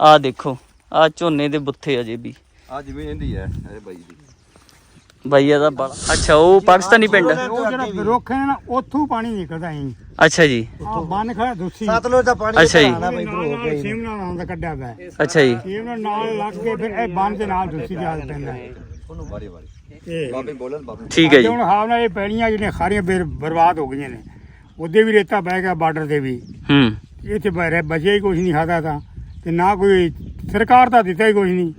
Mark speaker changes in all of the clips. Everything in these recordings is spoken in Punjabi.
Speaker 1: ਆ ਦੇਖੋ ਆ ਝੋਨੇ ਦੇ ਬੁੱਥੇ ਅਜੇ ਵੀ।
Speaker 2: ਆ ਜ਼ਮੀਨ ਇਹਦੀ ਹੈ ਇਹ ਬਾਈ ਦੀ।
Speaker 1: ਬਾਈ ਇਹਦਾ ਬੜਾ ਅੱਛਾ ਉਹ ਪਾਕਿਸਤਾਨੀ ਪਿੰਡ
Speaker 3: ਉਹ ਜਿਹੜਾ ਰੁੱਖ ਹੈ ਨਾ ਉੱਥੋਂ ਪਾਣੀ ਨਿਕਲਦਾ ਹੈ
Speaker 1: ਅੱਛਾ ਜੀ।
Speaker 3: ਬੰਨ ਖੜਾ ਦੂਸੀ।
Speaker 4: ਸਤਲੁਜ ਦਾ ਪਾਣੀ
Speaker 1: ਅੱਛਾ ਜੀ।
Speaker 3: ਸੇਮ ਨਾਲ ਆਉਂਦਾ ਕੱਢਿਆ ਪਿਆ।
Speaker 1: ਅੱਛਾ ਜੀ।
Speaker 3: ਸੇਮ ਨਾਲ ਨਾਲ ਲੱਗ ਕੇ ਫਿਰ ਇਹ ਬੰਨ ਦੇ ਨਾਲ ਦੂਸੀ ਹਾਲ ਪੈਂਦਾ। ਹੈ।
Speaker 2: ਉਹਨੂੰ ਵਾਰੀ ਵਾਰੀ।
Speaker 3: ਇਹ।
Speaker 2: ਬਾਬੇ ਬੋਲਣ ਬਾਬੇ
Speaker 1: ਠੀਕ ਹੈ ਜੀ।
Speaker 3: ਹੁਣ ਹਾਵ ਨਾਲ ਇਹ ਪੈੜੀਆਂ ਜਿਹੜੀਆਂ ਖਾਰੀਆਂ ਬੇਰ ਬਰਬਾਦ ਹੋ ਗਈਆਂ ਨੇ। ਉਹਦੇ ਵੀ ਰੇਤਾ ਬਹਿ ਗਿਆ ਬਾਰਡਰ ਤੇ ਵੀ।
Speaker 1: ਹੂੰ।
Speaker 3: ਇੱਥੇ ਬਹਿ ਬਚਿਆ ਹੀ ਕੁਝ ਨਹੀਂ ਖਾਦਾ ਤਾਂ। ਤੇ ਨਾ ਕੋਈ ਸਰਕਾਰ ਤਾਂ ਦਿੱਤਾ ਹੀ ਕੁਝ ਨਹੀਂ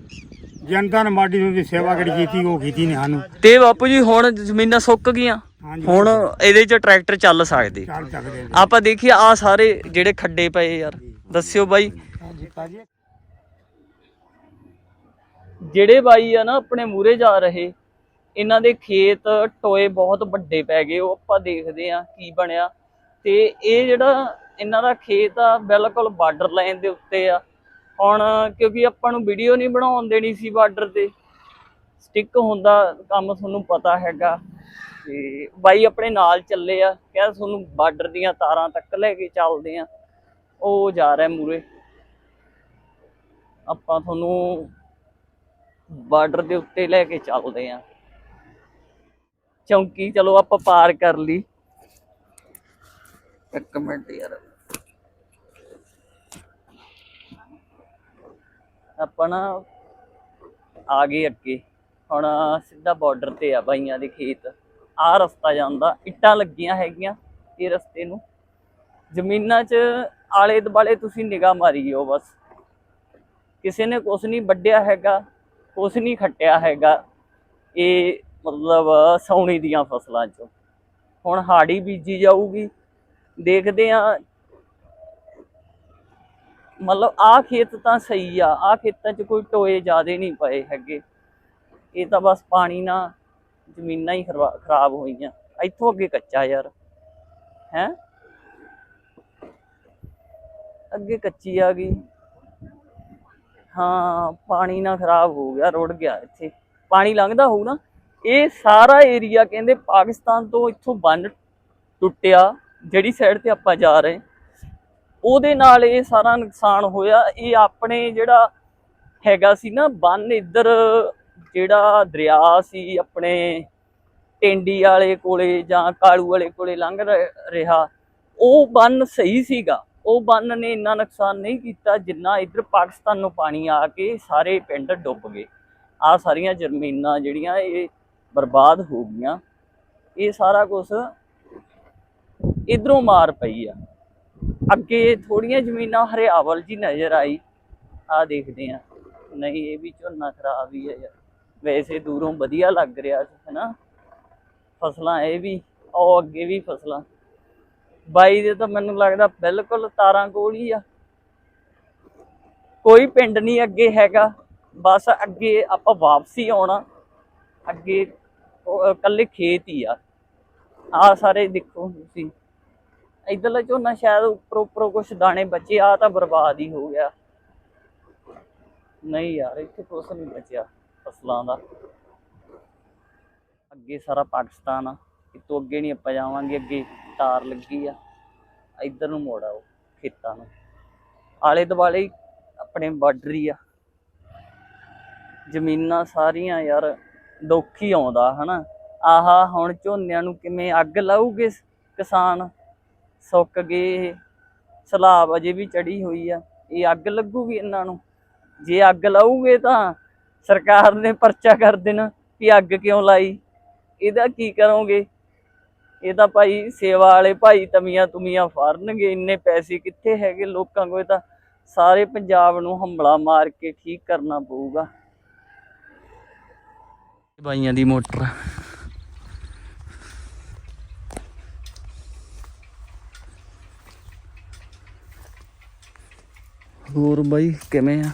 Speaker 3: ਜਨਤਾ ਨੇ ਮਾਡੀ ਨੂੰ ਦੀ ਸੇਵਾ ਕਿਹੜੀ ਕੀਤੀ ਉਹ ਕੀਤੀ ਨੇ ਸਾਨੂੰ।
Speaker 1: ਤੇ ਬਾਪੂ ਜੀ ਹੁਣ ਜ਼ਮੀਨਾਂ ਸੁੱਕ ਗਈਆਂ।
Speaker 3: ਹਾਂਜੀ।
Speaker 1: ਹੁਣ ਇਹਦੇ 'ਚ ਟਰੈਕਟਰ ਚੱਲ ਸਕਦੇ।
Speaker 3: ਚੱਲ ਸਕਦੇ ਨੇ।
Speaker 1: ਆਪਾਂ ਦੇਖੀਏ ਆ ਸਾਰੇ ਜਿਹੜੇ ਖੱਡੇ ਪਏ ਯਾਰ। ਦੱਸਿਓ ਬਾਈ। ਜਿਹੜੇ ਬਾਈ ਆ ਨਾ ਆਪਣੇ ਮੂਰੇ ਜਾ ਰਹੇ ਇਹਨਾਂ ਦੇ ਖੇਤ ਟੋਏ ਬਹੁਤ ਵੱਡੇ ਪੈ ਗਏ। ਉਹ ਆਪਾਂ ਦੇਖਦੇ ਆ ਕੀ ਬਣਿਆ। ਤੇ ਇਹ ਜਿਹੜਾ ਇਹਨਾਂ ਦਾ ਖੇਤ ਆ ਬਿਲਕੁਲ ਬਾਰਡਰ ਲਾਈਨ ਦੇ ਉੱਤੇ ਆ। ਹੁਣ ਕਿਉਂਕਿ ਆਪਾਂ ਨੂੰ ਵੀਡੀਓ ਨਹੀਂ ਬਣਾਉਣ ਦੇਣੀ ਸੀ ਬਾਰਡਰ ਤੇ। ਸਟਿਕ ਹੁੰਦਾ, ਕੰਮ ਤੁਹਾਨੂੰ ਪਤਾ ਹੈਗਾ। ਤੇ ਬਾਈ ਆਪਣੇ ਨਾਲ ਚੱਲੇ ਆ, ਕਿਹਾ ਤੁਹਾਨੂੰ ਬਾਰਡਰ ਦੀਆਂ ਤਾਰਾਂ ਤੱਕ ਲੈ ਕੇ ਚੱਲਦੇ ਆ। ਉਹ ਜਾ ਰਿਹਾ ਮੂਰੇ ਆਪਾਂ ਤੁਹਾਨੂੰ ਬਾਰਡਰ ਦੇ ਉੱਤੇ ਲੈ ਕੇ ਚੱਲਦੇ ਆ। ਚੌਂਕੀ ਚਲੋ ਆਪਾਂ ਪਾਰ ਕਰ ਲਈ। ਇੱਕ ਮਿੰਟ ਯਾਰ। ਆਪਾਂ ਨਾ ਆ ਗਏ ਅੱਗੇ। ਹੁਣ ਸਿੱਧਾ ਬਾਰਡਰ ਤੇ ਆ ਬਾਈਆਂ ਦੇ ਖੇਤ। ਆ ਰਸਤਾ ਜਾਂਦਾ, ਇੱਟਾਂ ਲੱਗੀਆਂ ਹੈਗੀਆਂ ਇਹ ਰਸਤੇ ਨੂੰ। ਜ਼ਮੀਨਾਂ 'ਚ ਆਲੇ ਦੁਆਲੇ ਤੁਸੀਂ ਨਿਗਾਹ ਮਾਰੀਓ ਬਸ। ਕਿਸੇ ਨੇ ਕੁਛ ਨਹੀਂ ਵੱਢਿਆ ਹੈਗਾ, ਕੁਛ ਨਹੀਂ ਖੱਟਿਆ ਹੈਗਾ। ਇਹ ਮਤਲਬ ਸੌਣੀ ਦੀਆਂ ਫਸਲਾਂ 'ਚ। ਹੁਣ ਹਾੜੀ ਬੀਜੀ ਜਾਊਗੀ। ਦੇਖਦੇ ਆ ਮਤਲਬ ਆ ਖੇਤ ਤਾਂ ਸਹੀ ਆ ਆ ਖੇਤਾਂ 'ਚ ਕੋਈ ਟੋਏ ਜ਼ਿਆਦੇ ਨਹੀਂ ਪਏ ਹੈਗੇ। ਇਹ ਤਾਂ ਬਸ ਪਾਣੀ ਨਾਲ ਜ਼ਮੀਨਾਂ ਹੀ ਖਰਵਾ- ਖਰਾਬ ਹੋਈਆਂ। ਇੱਥੋਂ ਅੱਗੇ ਕੱਚਾ ਯਾਰ। ਹੈ? ਅੱਗੇ ਕੱਚੀ ਆ ਗਈ। ਹਾਂ, ਪਾਣੀ ਨਾਲ ਖਰਾਬ ਹੋ ਗਿਆ, ਰੁੜ ਗਿਆ ਇੱਥੇ। ਪਾਣੀ ਲੰਘਦਾ ਹੋਊ ਨਾ, ਇਹ ਸਾਰਾ ਏਰੀਆ ਕਹਿੰਦੇ ਪਾਕਿਸਤਾਨ ਤੋਂ ਇੱਥੋਂ ਬੰਨ ਟੁੱਟਿਆ, ਜਿਹੜੀ ਸਾਈਡ ਤੇ ਆਪਾਂ ਜਾ ਰਹੇ। ਉਹਦੇ ਨਾਲ ਇਹ ਸਾਰਾ ਨੁਕਸਾਨ ਹੋਇਆ। ਇਹ ਆਪਣੇ ਜਿਹੜਾ ਹੈਗਾ ਸੀ ਨਾ, ਬੰਨ ਇੱਧਰ ਜਿਹੜਾ ਦਰਿਆ ਸੀ, ਆਪਣੇ ਟੈਂਡੀ ਵਾਲੇ ਕੋਲੇ ਜਾਂ ਕਾਲੂ ਵਾਲੇ ਕੋਲੇ ਲੰਘ ਰ- ਰਿਹਾ। ਉਹ ਬੰਨ ਸਹੀ ਸੀਗਾ। ਉਹ ਬੰਨ ਨੇ ਇੰਨਾ ਨੁਕਸਾਨ ਨਹੀਂ ਕੀਤਾ ਜਿੰਨਾ ਇੱਧਰ ਪਾਕਿਸਤਾਨ ਨੂੰ ਪਾਣੀ ਆ ਕੇ ਸਾਰੇ ਪਿੰਡ ਡੁੱਬ ਗਏ। ਆ ਸਾਰੀਆਂ ਜ਼ਮੀਨਾਂ ਜਿਹੜੀਆਂ ਇਹ ਬਰਬਾਦ ਹੋ ਗਈਆਂ। ਇਹ ਸਾਰਾ ਕੁਝ ਇਧਰੋਂ ਮਾਰ ਪਈ ਆ। ਅੱਗੇ ਥੋੜੀਆਂ ਜ਼ਮੀਨਾਂ ਹਰਿਆਵਲ ਜੀ ਨਜ਼ਰ ਆਈ। ਆ ਦੇਖਦੇ ਆ ਨਹੀਂ, ਇਹ ਵੀ ਝੋਨਾ ਖਰਾਬ ਹੀ ਹੈ ਯਾਰ। ਵੈਸੇ ਦੂਰੋਂ ਵਧੀਆ ਲੱਗ ਰਿਹਾ ਸੀ, ਹੈਨਾ? ਫਸਲਾਂ ਇਹ ਵੀ, ਉਹ ਅੱਗੇ ਵੀ ਫਸਲਾਂ। ਬਾਈ ਦੇ ਤਾਂ ਮੈਨੂੰ ਲੱਗਦਾ ਬਿਲਕੁਲ ਤਾਰਾਂ ਕੋਲ ਹੀ ਆ। ਕੋਈ ਪਿੰਡ ਨਹੀਂ ਅੱਗੇ ਹੈਗਾ। ਬਸ ਅੱਗੇ ਆਪਾਂ ਵਾਪਸੀ ਆਉਣਾ। ਅੱਗੇ ਉਹ, ਇਕੱਲੇ ਖੇਤ ਹੀ ਆ। ਆ ਸਾਰੇ ਦੇਖੋ ਤੁਸੀਂ। ਇਧਰਲਾ ਝੋਨਾ ਸ਼ਾਇਦ ਉੱਪਰ ਉੱਪਰੋਂ ਕੁਝ ਦਾਣੇ ਬਚੇ ਆ ਤਾਂ ਬਰਬਾਦ ਹੀ ਹੋ ਗਿਆ। ਨਹੀਂ ਯਾਰ, ਇੱਥੇ ਕੁਛ ਨਹੀਂ ਬਚਿਆ ਫਸਲਾਂ ਦਾ। ਅੱਗੇ ਸਾਰਾ ਪਾਕਿਸਤਾਨ ਆ ਇਤੋਂ ਅੱਗੇ ਨਹੀਂ ਆਪਾਂ ਜਾਵਾਂਗੇ, ਅੱਗੇ ਤਾਰ ਲੱਗੀ ਆ। ਇੱਧਰ ਨੂੰ ਮੋੜ ਆਓ, ਖੇਤਾਂ ਨੂੰ। ਆਲੇ ਦੁਆਲੇ ਆਪਣੇ ਬਾਰਡਰ ਹੀ ਆ। ਜ਼ਮੀਨਾਂ ਸਾਰੀਆਂ ਯਾਰ ਦੁੱਖ ਹੀ ਆਉਂਦਾ, ਹਨਾ? ਆਹਾ, ਹੁਣ ਝੋਨਿਆਂ ਨੂੰ ਕਿਵੇਂ ਅੱਗ ਲਾਊਗੇ ਕਿਸਾਨ? ਸੁੱਕ ਗਏ ਸਲਾਬ ਅਜੇ ਵੀ ਚੜੀ ਹੋਈ ਆ। ਇਹ ਅੱਗ ਲੱਗੂਗੀ ਇਹਨਾਂ ਨੂੰ। ਜੇ ਅੱਗ ਲਾਊਗੇ ਤਾਂ ਸਰਕਾਰ ਨੇ ਪਰਚਾ ਕਰ ਦੇਣਾ ਵੀ ਅੱਗ ਕਿਉਂ ਲਾਈ। ਇਹਦਾ ਕੀ ਕਰੋਗੇ? ਇਹ ਤਾਂ ਭਾਈ ਸੇਵਾ ਵਾਲੇ ਭਾਈ ਤਮੀਆਂ ਤੁਮੀਆਂ ਫੜਨਗੇ। ਇੰਨੇ ਪੈਸੇ ਕਿੱਥੇ ਹੈਗੇ ਲੋਕਾਂ ਕੋਲ? ਤਾਂ ਸਾਰੇ ਪੰਜਾਬ ਨੂੰ ਹੰਬਲਾ ਮਾਰ ਕੇ ਠੀਕ ਕਰਨਾ ਪਊਗਾ। ਬਾਈਆਂ ਦੀ ਮੋਟਰ। ਹੋਰ ਬਾਈ ਕਿਵੇਂ ਆ?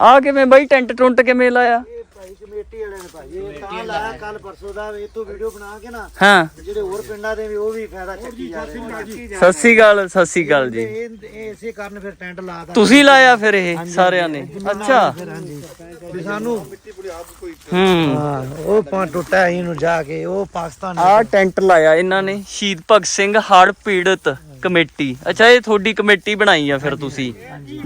Speaker 1: ਆ ਕਿਵੇਂ ਬਾਈ ਟੈਂਟ ਟੁੰਟ ਕਿਵੇਂ ਲਾਇਆ?
Speaker 4: ਇਹ ਭਾਈ ਕਮੇਟੀ ਵਾਲਿਆਂ ਨੇ ਭਾਈ ਇਹ ਤਾਂ ਲਾਇਆ ਕੱਲ ਪਰਸੋਂ ਦਾ ਇਹ ਤੋਂ ਵੀਡੀਓ ਬਣਾ ਕੇ ਨਾ
Speaker 1: ਹਾਂ।
Speaker 4: ਜਿਹੜੇ ਹੋਰ ਪਿੰਡਾਂ ਦੇ ਵੀ ਉਹ ਵੀ ਫਾਇਦਾ ਚੱਕੀ ਜਾ ਰਹੇ ਨੇ।
Speaker 1: ਸਤਿ ਸ੍ਰੀ ਅਕਾਲ ਸਤਿ ਸ੍ਰੀ ਅਕਾਲ ਜੀ।
Speaker 4: ਇਹ ਇਹ ਇਸੇ ਕਾਰਨ ਫਿਰ ਟੈਂਟ ਲਾਦਾ
Speaker 1: ਤੁਸੀਂ ਲਾਇਆ ਫਿਰ ਇਹ ਸਾਰਿਆਂ ਨੇ? ਅੱਛਾ।
Speaker 4: ਹਾਂਜੀ। ਵੀ ਸਾਨੂੰ
Speaker 1: ਹੂੰ।
Speaker 4: ਹਾਂ ਉਹ ਪਾ ਟੁੱਟਾ ਇਹਨੂੰ ਜਾ ਕੇ ਉਹ ਪਾਕਿਸਤਾਨ
Speaker 1: ਆ ਟੈਂਟ ਲਾਇਆ ਇਹਨਾਂ ਨੇ ਸ਼ਹੀਦ ਭਗਤ ਸਿੰਘ ਹੜ੍ਹ ਪੀੜਤ। ਕਮੇਟੀ। ਅੱਛਾ ਇਹ ਤੁਹਾਡੀ ਕਮੇਟੀ ਬਣਾਈ ਆ ਫਿਰ ਤੁਸੀਂ?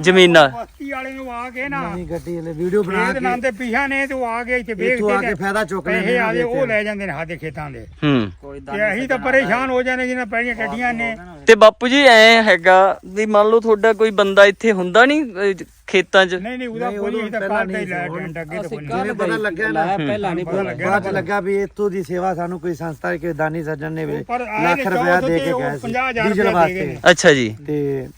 Speaker 1: ਜ਼ਮੀਨਾਂ।
Speaker 3: ਬਸਤੀ ਵਾਲੇ ਨੂੰ ਆ ਕੇ ਨਾ
Speaker 4: ਨਵੀਂ ਗੱਡੀ ਵਾਲੇ ਵੀਡੀਓ ਬਣਾ
Speaker 3: ਇਹਦੇ ਨਾਮ
Speaker 4: ਕੇ
Speaker 3: ਤੇ ਪਿਛਾ ਨੇ ਤੇ ਉਹ ਆ ਕੇ ਇੱਥੇ ਵੇਖ
Speaker 4: ਇੱਥੋਂ ਆ
Speaker 3: ਕੇ
Speaker 4: ਫਾਇਦਾ ਚੁੱਕ ਲੈਂਦੇ ਨੇ
Speaker 3: ਆ ਜੇ ਉਹ ਲੈ ਜਾਂਦੇ ਨੇ ਸਾਡੇ ਖੇਤਾਂ ਦੇ।
Speaker 1: ਹੂੰ।
Speaker 3: ਤੇ ਅਸੀਂ ਤਾਂ ਪਰੇਸ਼ਾਨ ਹੋ ਜਾਂਦੇ ਜਿਹਨਾਂ ਪਹਿਲੀਆਂ ਗੱਡੀਆਂ ਨੇ।
Speaker 1: ਤੇ ਬਾਪੂ ਜੀ ਐ ਹੈਗਾ ਵੀ ਮੰਨ ਲਓ ਤੁਹਾਡਾ ਕੋਈ ਬੰਦਾ ਇੱਥੇ ਹੁੰਦਾ ਨਹੀਂ ਖੇਤਾਂ 'ਚ?
Speaker 3: ਨਹੀਂ ਨਹੀਂ ਉਹਦਾ
Speaker 4: ਨਹੀਂ,
Speaker 3: ਕੋਈ
Speaker 4: ਉਦੋਂ
Speaker 3: ਨਹੀਂ ਤਾਂ
Speaker 4: ਪਹਿਲਾਂ ਨਹੀਂ
Speaker 3: ਲੈ
Speaker 4: ਸੀ,
Speaker 3: ਟੈਂਟ ਅੱਗੇ ਤੋਂ
Speaker 4: ਜਿਵੇਂ ਪਤਾ ਲੱਗਿਆ ਨਾ
Speaker 3: ਪਹਿਲਾਂ ਨਹੀਂ ਪਤਾ ਲੱਗਿਆ।
Speaker 4: ਬਾਅਦ ਚ ਲੱਗਾ ਵੀ ਇੱਥੋਂ ਦੀ ਸੇਵਾ ਸਾਨੂੰ ਕੋਈ ਸੰਸਥਾ ਕੇ ਦਾਨੀ ਸੱਜਣ ਨੇ ਵੀ
Speaker 3: ਪਰ ਆਏ
Speaker 4: ਲੱਖ
Speaker 3: ਨੇ
Speaker 4: ਰੁਪਇਆ ਦੇ ਕੇ
Speaker 3: ਉਹ
Speaker 4: ਗਏ ਸੀ
Speaker 3: 50,000
Speaker 4: ਡੀਜ਼ਲ
Speaker 3: ਰੁਪਇਆ ਦੇ ਗਏ
Speaker 4: ਵਾਸਤੇ
Speaker 3: ਨੇ।
Speaker 1: ਅੱਛਾ ਜੀ।
Speaker 4: ਤੇ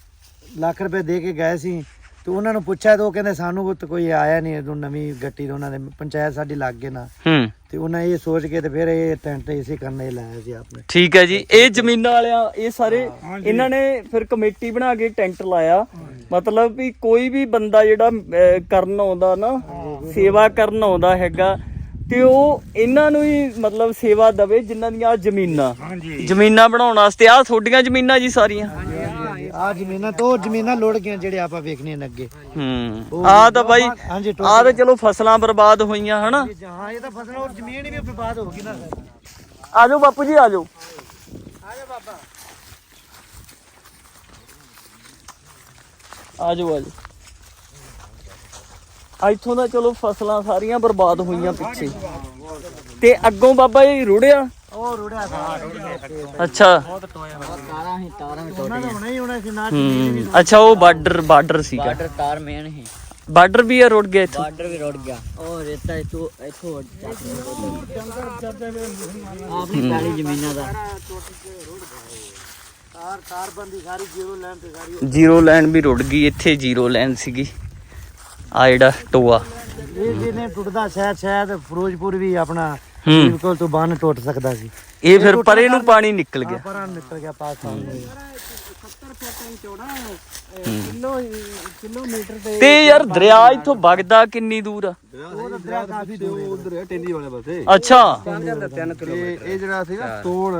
Speaker 4: ਲੱਖ ਰੁਪਏ ਦੇ ਕੇ ਗਏ ਸੀ ਤੇ ਉਹਨਾਂ ਨੂੰ ਪੁੱਛਿਆ ਤੇ ਉਹ ਕਹਿੰਦੇ ਸਾਨੂੰ ਤਾਂ ਕੋਈ ਆਇਆ ਨਹੀਂ ਉਦੋਂ ਨਵੀਂ ਗੱਟੀ ਤੇ ਉਹਨਾਂ ਦੇ ਪੰਚਾਇਤ ਸਾਡੀ ਲੱਗ ਗਏ ਨਾ।
Speaker 1: ਹੂੰ।
Speaker 4: ਤੇ ਉਹਨਾਂ ਇਹ ਸੋਚ ਕੇ ਤੇ ਫਿਰ ਇਹ ਟੈਂਟ ਇਸੇ ਕਰਨੇ ਲਾਇਆ ਸੀ ਆਪਨੇ।
Speaker 1: ਠੀਕ ਹੈ ਜੀ ਇਹ ਜ਼ਮੀਨਾਂ ਵਾਲਿਆਂ ਇਹ ਸਾਰੇ ਇਹਨਾਂ ਨੇ ਫਿਰ ਕਮੇਟੀ ਬਣਾ ਕੇ ਟੈਂਟ ਲਾਇਆ। ਮਤਲਬ ਵੀ ਕੋਈ ਵੀ ਬੰਦਾ ਜਿਹੜਾ ਅਹ, ਕਰਨ ਆਉਂਦਾ ਨਾ ਸੇਵਾ ਕਰਨ ਆਉਂਦਾ ਹੈਗਾ ਤੇ ਉਹ ਇਹਨਾਂ ਨੂੰ ਹੀ ਮਤਲਬ ਸੇਵਾ ਦਵੇ ਜਿਨ੍ਹਾਂ ਦੀਆਂ ਆਹ ਜ਼ਮੀਨਾਂ।
Speaker 3: ਹਾਂਜੀ।
Speaker 1: ਜ਼ਮੀਨਾਂ ਬਣਾਉਣ ਵਾਸਤੇ ਆ ਤੁਹਾਡੀਆਂ ਜ਼ਮੀਨਾਂ ਜੀ ਸਾਰੀਆਂ।
Speaker 4: ਆ ਜ਼ਮੀਨਾਂ ਤੋਂ ਜ਼ਮੀਨਾਂ ਲੋੜ ਗਈਆਂ ਜਿਹੜੇ ਆਪਾਂ ਵੇਖਣੀਆਂ ਨੇ ਅੱਗੇ।
Speaker 1: ਹੂੰ। ਆ ਤਾਂ ਬਾਈ
Speaker 4: ਹਾਂਜੀ
Speaker 1: ਆ ਤਾਂ ਚਲੋ ਫਸਲਾਂ ਬਰਬਾਦ ਹੋਈਆਂ ਹਨਾ?
Speaker 4: ਹਾਂ ਇਹ ਤਾਂ ਫਸਲ ਔਰ ਜ਼ਮੀਨ ਵੀ ਬਰਬਾਦ ਹੋ ਗਈ ਨਾ।
Speaker 1: ਆ ਜਾਓ ਬਾਪੂ ਜੀ ਆ ਜਾਓ। ਆ ਜਾਓ ਆ ਜਾਓ ਇੱਥੋਂ ਦਾ ਚਲੋ ਫਸਲਾਂ ਸਾਰੀਆਂ ਬਰਬਾਦ ਹੋਈਆਂ ਪਿੱਛੇ। ਤੇ ਅੱਗੋਂ ਬਾਬਾ ਜੀ ਰੁੜਿਆ?
Speaker 4: ਉਹ ਰੁੜਿਆ ਸਾਰਾ
Speaker 1: ਅੱਛਾ।
Speaker 4: ਤਾਰਾਂ ਹੀ ਤਾਰਾਂ ਵੀ ਟੁੱਟ ਗਈਆਂ। ਹੋਣਾ ਹੀ ਹੋਣਾ ਸੀ ਨਾ
Speaker 1: ਹੂੰ। ਅੱਛਾ ਉਹ ਬਾਰਡਰ ਬਾਰਡਰ ਸੀਗਾ।
Speaker 5: ਬਾਰਡਰ ਤਾਰ ਮੇਨ ਹੈ
Speaker 1: ਬਾਰਡਰ ਵੀ ਆ ਰੁੜ ਗਿਆ ਇੱਥੋਂ?
Speaker 5: ਬਾਰਡਰ ਵੀ ਰੁੜ ਗਿਆ। ਉਹ ਰੇਤਾ ਇਥੋਂ ਇਥੋਂ ਆਪਣੀ ਪੈਲੀ ਜ਼ਮੀਨਾਂ ਦਾ।
Speaker 4: ਤਾਰ ਤਾਰ ਬੰਦੀ ਸਾਰੀ ਜ਼ੀਰੋ ਲਾਈਨ ਤੇ ਸਾਰੀ
Speaker 1: ਜ਼ੀਰੋ ਲਾਈਨ ਵੀ ਰੁੜ ਗਈ ਇੱਥੇ ਜ਼ੀਰੋ ਲਾਈਨ ਸੀਗੀ। ਆ ਜਿਹੜਾ ਟੋਆ।
Speaker 4: ਇਹ ਜਿਹਨੇ ਟੁੱਟਦਾ ਸ਼ਾਇਦ ਸ਼ਾਇਦ ਫਿਰੋਜ਼ਪੁਰ ਵੀ ਆਪਣਾ ਬਿਲਕੁਲ ਤੋਂ ਬੰਨ ਟੁੱਟ ਸਕਦਾ ਸੀ।
Speaker 1: ਇਹ ਫਿਰ ਪਰੇ ਨੂੰ ਪਾਣੀ ਨਿਕਲ ਗਿਆ।
Speaker 4: ਪਰਾਂ ਨਿਕਲ ਗਿਆ ਪਾਕਿਸਤਾਨ ਨੂੰ।
Speaker 1: ਤੇ ਯਾਰ ਦਰਿਆ ਇੱਥੋਂ ਵਗਦਾ ਕਿੰਨੀ ਦੂਰ ਆ?
Speaker 4: ਉਹ ਦਰਿਆ ਕਾਫੀ ਦੂਰ ਹੈ
Speaker 2: ਉਧਰ ਹੈ ਟੈਂਡੀ ਵਾਲੇ ਪਾਸੇ।
Speaker 1: ਅੱਛਾ।
Speaker 2: ਇਹ ਜਿਹੜਾ ਸੀ ਨਾ ਤੋੜ।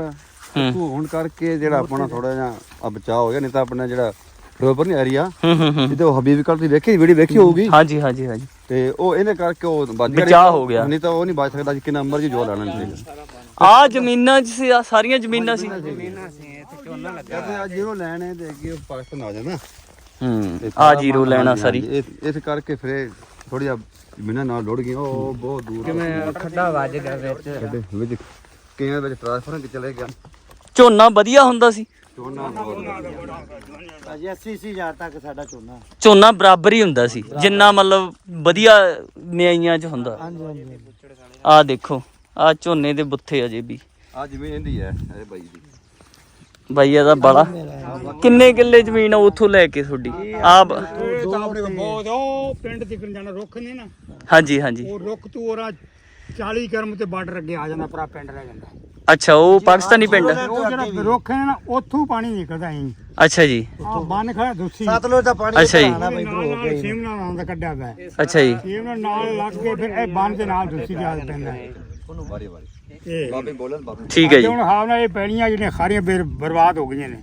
Speaker 2: ਉਹ ਹੁਣ ਕਰਕੇ ਜਿਹੜਾ ਆਪਣਾ ਥੋੜਾ ਜਿਹਾ ਆ ਬਚਾਅ ਹੋ ਗਿਆ ਨਹੀਂ ਤਾਂ ਆਪਣਾ ਜਿਹੜਾ ਫਿਰੋਜ਼ਪੁਰ ਨਹੀਂ ਏਰੀਆ
Speaker 1: ਹੂੰ ਹੂੰ ਹੂੰ।
Speaker 2: ਜਿੱਥੇ ਉਹ ਹਬੀਬ ਕਲ ਤੁਸੀਂ ਵੇਖੀ ਵੀਡੀਓ ਵੇਖੀ ਹੋਊਗੀ?
Speaker 1: ਹਾਂਜੀ ਹਾਂਜੀ ਹਾਂਜੀ।
Speaker 2: ਤੇ ਉਹ ਇਹਨੇ ਕਰਕੇ ਉਹ ਬਚ ਗਿਆ
Speaker 1: ਬਚਾਅ ਹੋ ਗਿਆ।
Speaker 2: ਨਹੀਂ ਤਾਂ ਉਹ ਨਹੀਂ ਬਚ ਸਕਦਾ ਸੀ ਕਿੰਨਾ ਮਰਜ਼ੀ ਜੋ ਲੈਣਾ ਨਹੀਂ
Speaker 1: ਆ ਜ਼ਮੀਨਾਂ 'ਚ ਸੀ ਆਹ ਸਾਰੀਆਂ ਜ਼ਮੀਨਾਂ ਸੀ।
Speaker 2: ਕਹਿੰਦੇ ਆ ਜਿਹੋ ਲੈਣੇ ਤੇ ਅੱਗੇ ਉਹ ਪਾਕਿਸਤਾਨ ਆ ਜਾਣਾ।
Speaker 1: ਹੂੰ ਆ ਜ਼ੀਰੋ ਲੈਣਾ ਸਾਰੀ।
Speaker 2: ਇਹ ਇਸ ਕਰਕੇ ਫਿਰ ਥੋੜੀ ਆ ਜ਼ਮੀਨਾਂ ਨਾਲ ਲੁੜ ਗਈਆਂ ਉਹ ਬਹੁਤ ਦੂਰ ਕਿਵੇਂ
Speaker 5: ਖੱਡਾ ਵੱਜ ਗਿਆ ਵਿੱਚ?
Speaker 2: ਵਿੱਚ ਕਿਆਂ ਵਿੱਚ ਟ੍ਰਾਂਸਫਰਾਂ ਕਿ ਚਲੇ ਗਿਆ।
Speaker 1: ਝੋਨਾ ਵਧੀਆ ਹੁੰਦਾ ਸੀ।
Speaker 2: ਚੋਣਾ
Speaker 4: ਅਜੇ 80 80 ਹਜ਼ਾਰ ਤੱਕ ਸਾਡਾ ਝੋਨਾ।
Speaker 1: ਝੋਨਾ ਬਰਾਬਰ ਹੀ ਹੁੰਦਾ ਸੀ ਜਿੰਨਾ ਮਤਲਬ ਵਧੀਆ ਨਿਆਈਆਂ 'ਚ ਹੁੰਦਾ।
Speaker 4: ਹਾਂਜੀ ਹਾਂਜੀ
Speaker 1: ਆ ਦੇਖੋ ਆ ਝੋਨੇ ਦੇ ਬੁੱਥੇ ਅਜੇ ਵੀ।
Speaker 2: ਆ ਜ਼ਮੀਨ ਇਹਦੀ ਹੈ ਇਹ ਬਾਈ ਦੀ।
Speaker 1: ਬਾਈ ਇਹਦਾ ਬਾਲਾ। ਕਿੰਨੇ ਕਿੱਲੇ ਜ਼ਮੀਨ ਆ ਉੱਥੋਂ ਲੈ ਕੇ ਤੁਹਾਡੀ? ਆ ਬ-
Speaker 3: ਇਹ ਤਾਂ ਆਪਣੇ ਕੋਲ ਬਹੁਤ ਉਹ ਪਿੰਡ ਤਿਕਣ ਜਾਣਾ ਰੁੱਖ ਨੇ ਨਾ
Speaker 1: ਹਾਂਜੀ ਹਾਂਜੀ।
Speaker 3: ਉਹ ਰੁੱਖ ਤੋਂ ਉਹਰਾ 40 ਕਰਮ ਤੇ ਬਾਰਡਰ ਅੱਗੇ ਆ ਜਾਂਦਾ ਪੂਰਾ ਪਿੰਡ ਰਹਿ ਜਾਂਦਾ।
Speaker 1: ਅੱਛਾ ਉਹ ਪਾਕਿਸਤਾਨੀ ਪਿੰਡ ਆ?
Speaker 3: ਉਹ ਜਿਹੜਾ ਰੁੱਖ ਹੈ ਨਾ ਉੱਥੋਂ ਪਾਣੀ ਨਿਕਲਦਾ ਹੀ
Speaker 1: ਅੱਛਾ ਜੀ।
Speaker 3: ਆ ਬੰਨ ਖੜਾ ਦੁੱਸੀ।
Speaker 4: ਸਤਲੁਜ ਦਾ ਪਾਣੀ
Speaker 1: ਅੱਛਾ ਜੀ।
Speaker 4: ਆਣਾ ਬਈ
Speaker 3: ਨਾਲ ਨਾਲ ਨਾਲ ਦਾ ਕੱਢਿਆ ਪਿਆ। ਹੈ।
Speaker 1: ਅੱਛਾ ਜੀ।
Speaker 3: ਸਿਮਨਾ ਨਾਲ ਲੱਗ ਕੇ ਫਿਰ ਇਹ ਬੰਨ ਦੇ ਨਾਲ ਦੁੱਸੀ ਜਾ ਪੈਂਦਾ। ਹੈ।
Speaker 2: ਵਾਰੀ ਵਾਰੀ।
Speaker 3: ਇਹ।
Speaker 2: ਬਾਬੇ ਬੋਲਣ ਬਾਬੇ
Speaker 1: ਠੀਕ ਹੈ ਜੀ।
Speaker 3: ਹੁਣ ਹਾਲ ਨਾਲ ਇਹ ਪੈਣੀਆਂ ਜਿਹੜੀਆਂ ਖਾਰੀਆਂ ਬੇਰ ਬਰਬਾਦ ਹੋ ਗਈਆਂ ਨੇ।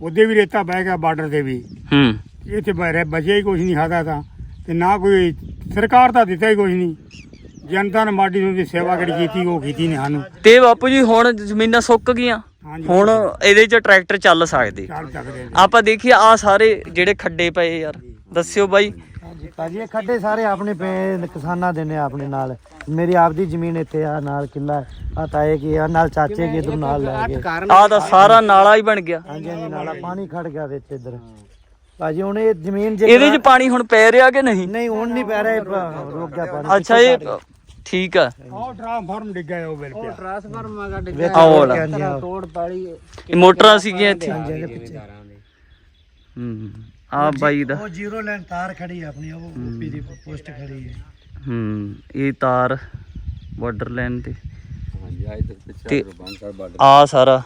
Speaker 3: ਉਹਦੇ ਵੀ ਰੇਤਾ ਬਹਿ ਗਿਆ ਬਾਰਡਰ ਤੇ ਵੀ।
Speaker 1: ਹੂੰ।
Speaker 3: ਇੱਥੇ ਬਹਿ ਬਚਿਆ ਹੀ ਕੁਝ ਨਹੀਂ ਖਾਦਾ ਤਾਂ। ਤੇ ਨਾ ਕੋਈ ਸਰਕਾਰ ਤਾਂ ਦਿੱਤਾ ਹੀ ਕੁਝ ਨਹੀਂ। ਜਨਤਾ ਨੇ ਮਾਡੀ ਨੂੰ ਦੀ ਸੇਵਾ ਕਰੀ ਕੀਤੀ ਉਹ ਕੀਤੀ ਨੇ ਸਾਨੂੰ।
Speaker 1: ਤੇ ਬਾਪੂ ਜੀ ਹੁਣ ਜ਼ਮੀਨਾਂ ਸੁੱਕ ਗਈਆਂ।
Speaker 3: ਹਾਂਜੀ।
Speaker 1: ਹੁਣ ਇਹਦੇ 'ਚ ਟਰੈਕਟਰ ਚੱਲ ਸਕਦੇ।
Speaker 3: ਚੱਲ ਸਕਦੇ ਨੇ
Speaker 1: ਆਪਾਂ ਦੇਖੀਏ ਆ ਸਾਰੇ ਜਿਹੜੇ ਖੱਡੇ ਪਏ ਯਾਰ ਦੱਸਿਓ ਬਾਈ।
Speaker 4: ਹਾਂਜੀ ਭਾਜੀ ਇਹ ਖੱਡੇ ਸਾਰੇ ਆਪਣੇ ਪਏ ਕਿਸਾਨਾਂ ਦੇ ਨੇ ਆਪਣੇ ਨਾਲ। ਮੇਰੀ ਆਪਦੀ ਜ਼ਮੀਨ ਇੱਥੇ ਆ ਨਾਲ ਕਿੱਲਾ ਆ ਤਾਏ ਕੀ ਆ ਨਾਲ ਚਾਚੇ ਕੀ ਇਧਰ ਨਾਲ ਲੈ ਗਏ।
Speaker 1: ਆ ਤਾਂ ਸਾਰਾ ਨਾਲਾ ਹੀ ਬਣ ਗਿਆ।
Speaker 4: ਹਾਂਜੀ ਹਾਂਜੀ ਨਾਲਾ ਪਾਣੀ ਖੜ ਗਿਆ ਵਿੱਚ ਇੱਧਰ। ਭਾਜੀ ਹੁਣ ਇਹ ਜ਼ਮੀਨ ਜੇ
Speaker 1: ਇਹਦੇ 'ਚ ਪਾਣੀ ਹੁਣ ਪੈ ਰਿਹਾ ਕਿ ਨਹੀਂ?
Speaker 4: ਨਹੀਂ ਹੁਣ ਨਹੀਂ ਪੈ ਰਿਹਾ ਇਹ ਪ- ਰੁਕ ਗਿਆ ਪਾਣੀ।
Speaker 1: ਅੱਛਾ ਇਹ ਠੀਕ ਆ।
Speaker 3: ਉਹ ਟ੍ਰਾਂਸਫਾਰਮ ਡਿੱਗਾ ਉਹ ਬਿਲ ਪਿਆ।
Speaker 5: ਟ੍ਰਾਂਸਫਾਰਮਰ ਮਗਾ
Speaker 4: ਵਿੱਚ
Speaker 1: ਆਹ ਵਾਲਾ।
Speaker 5: ਤੋੜ ਪਾਲੀ।
Speaker 1: ਇਹ ਮੋਟਰਾਂ ਸੀਗੀਆਂ ਇੱਥੇ। ਹੂੰ ਆ ਬਾਈ ਦਾ।
Speaker 4: ਉਹ ਜ਼ੀਰੋ ਲਾਈਨ ਤਾਰ ਖੜੀ ਆ ਆਪਣੀ ਉਹ ਓਪੀ ਦੀ ਪੋਸਟ ਖੜੀ ਹੈ
Speaker 1: ਹੂੰ ਇਹ ਤਾਰ ਬਾਰਡਰ ਲਾਈਨ ਤੇ।
Speaker 2: ਹਾਂਜੀ ਆ ਇਧਰ ਪਿੱਛੇ
Speaker 1: ਤੇ- ਆ ਸਾਰਾ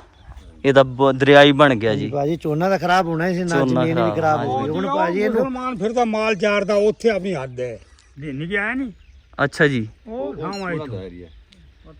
Speaker 1: ਇਹਦਾ ਬ- ਦਰਿਆ ਹੀ ਬਣ ਗਿਆ ਜੀ।
Speaker 4: ਭਾਜੀ ਝੋਨਾ ਤਾਂ ਖਰਾਬ ਹੋਣਾ ਹੀ ਸੀ ਨਾ
Speaker 1: ਝੋਨਾ
Speaker 4: ਜ਼ਮੀਨ ਵੀ
Speaker 1: ਖਰਾਬ,
Speaker 4: ਖਰਾਬ ਹੋ ਗਈ। ਹੁਣ ਭਾਜੀ ਇਹਨੂੰ
Speaker 3: ਮੁਸਲਮਾਨ ਫਿਰਦਾ ਮਾਲ ਚਾਰਦਾ ਉੱਥੇ ਆਪਣੀ ਹੱਦ ਹੈ। ਨਹੀਂ ਗਿਆ ਨਹੀਂ।
Speaker 1: ਅੱਛਾ ਜੀ।
Speaker 3: ਉਹ ਗਾਂਵ ਆਈ
Speaker 2: ਏਰੀਆ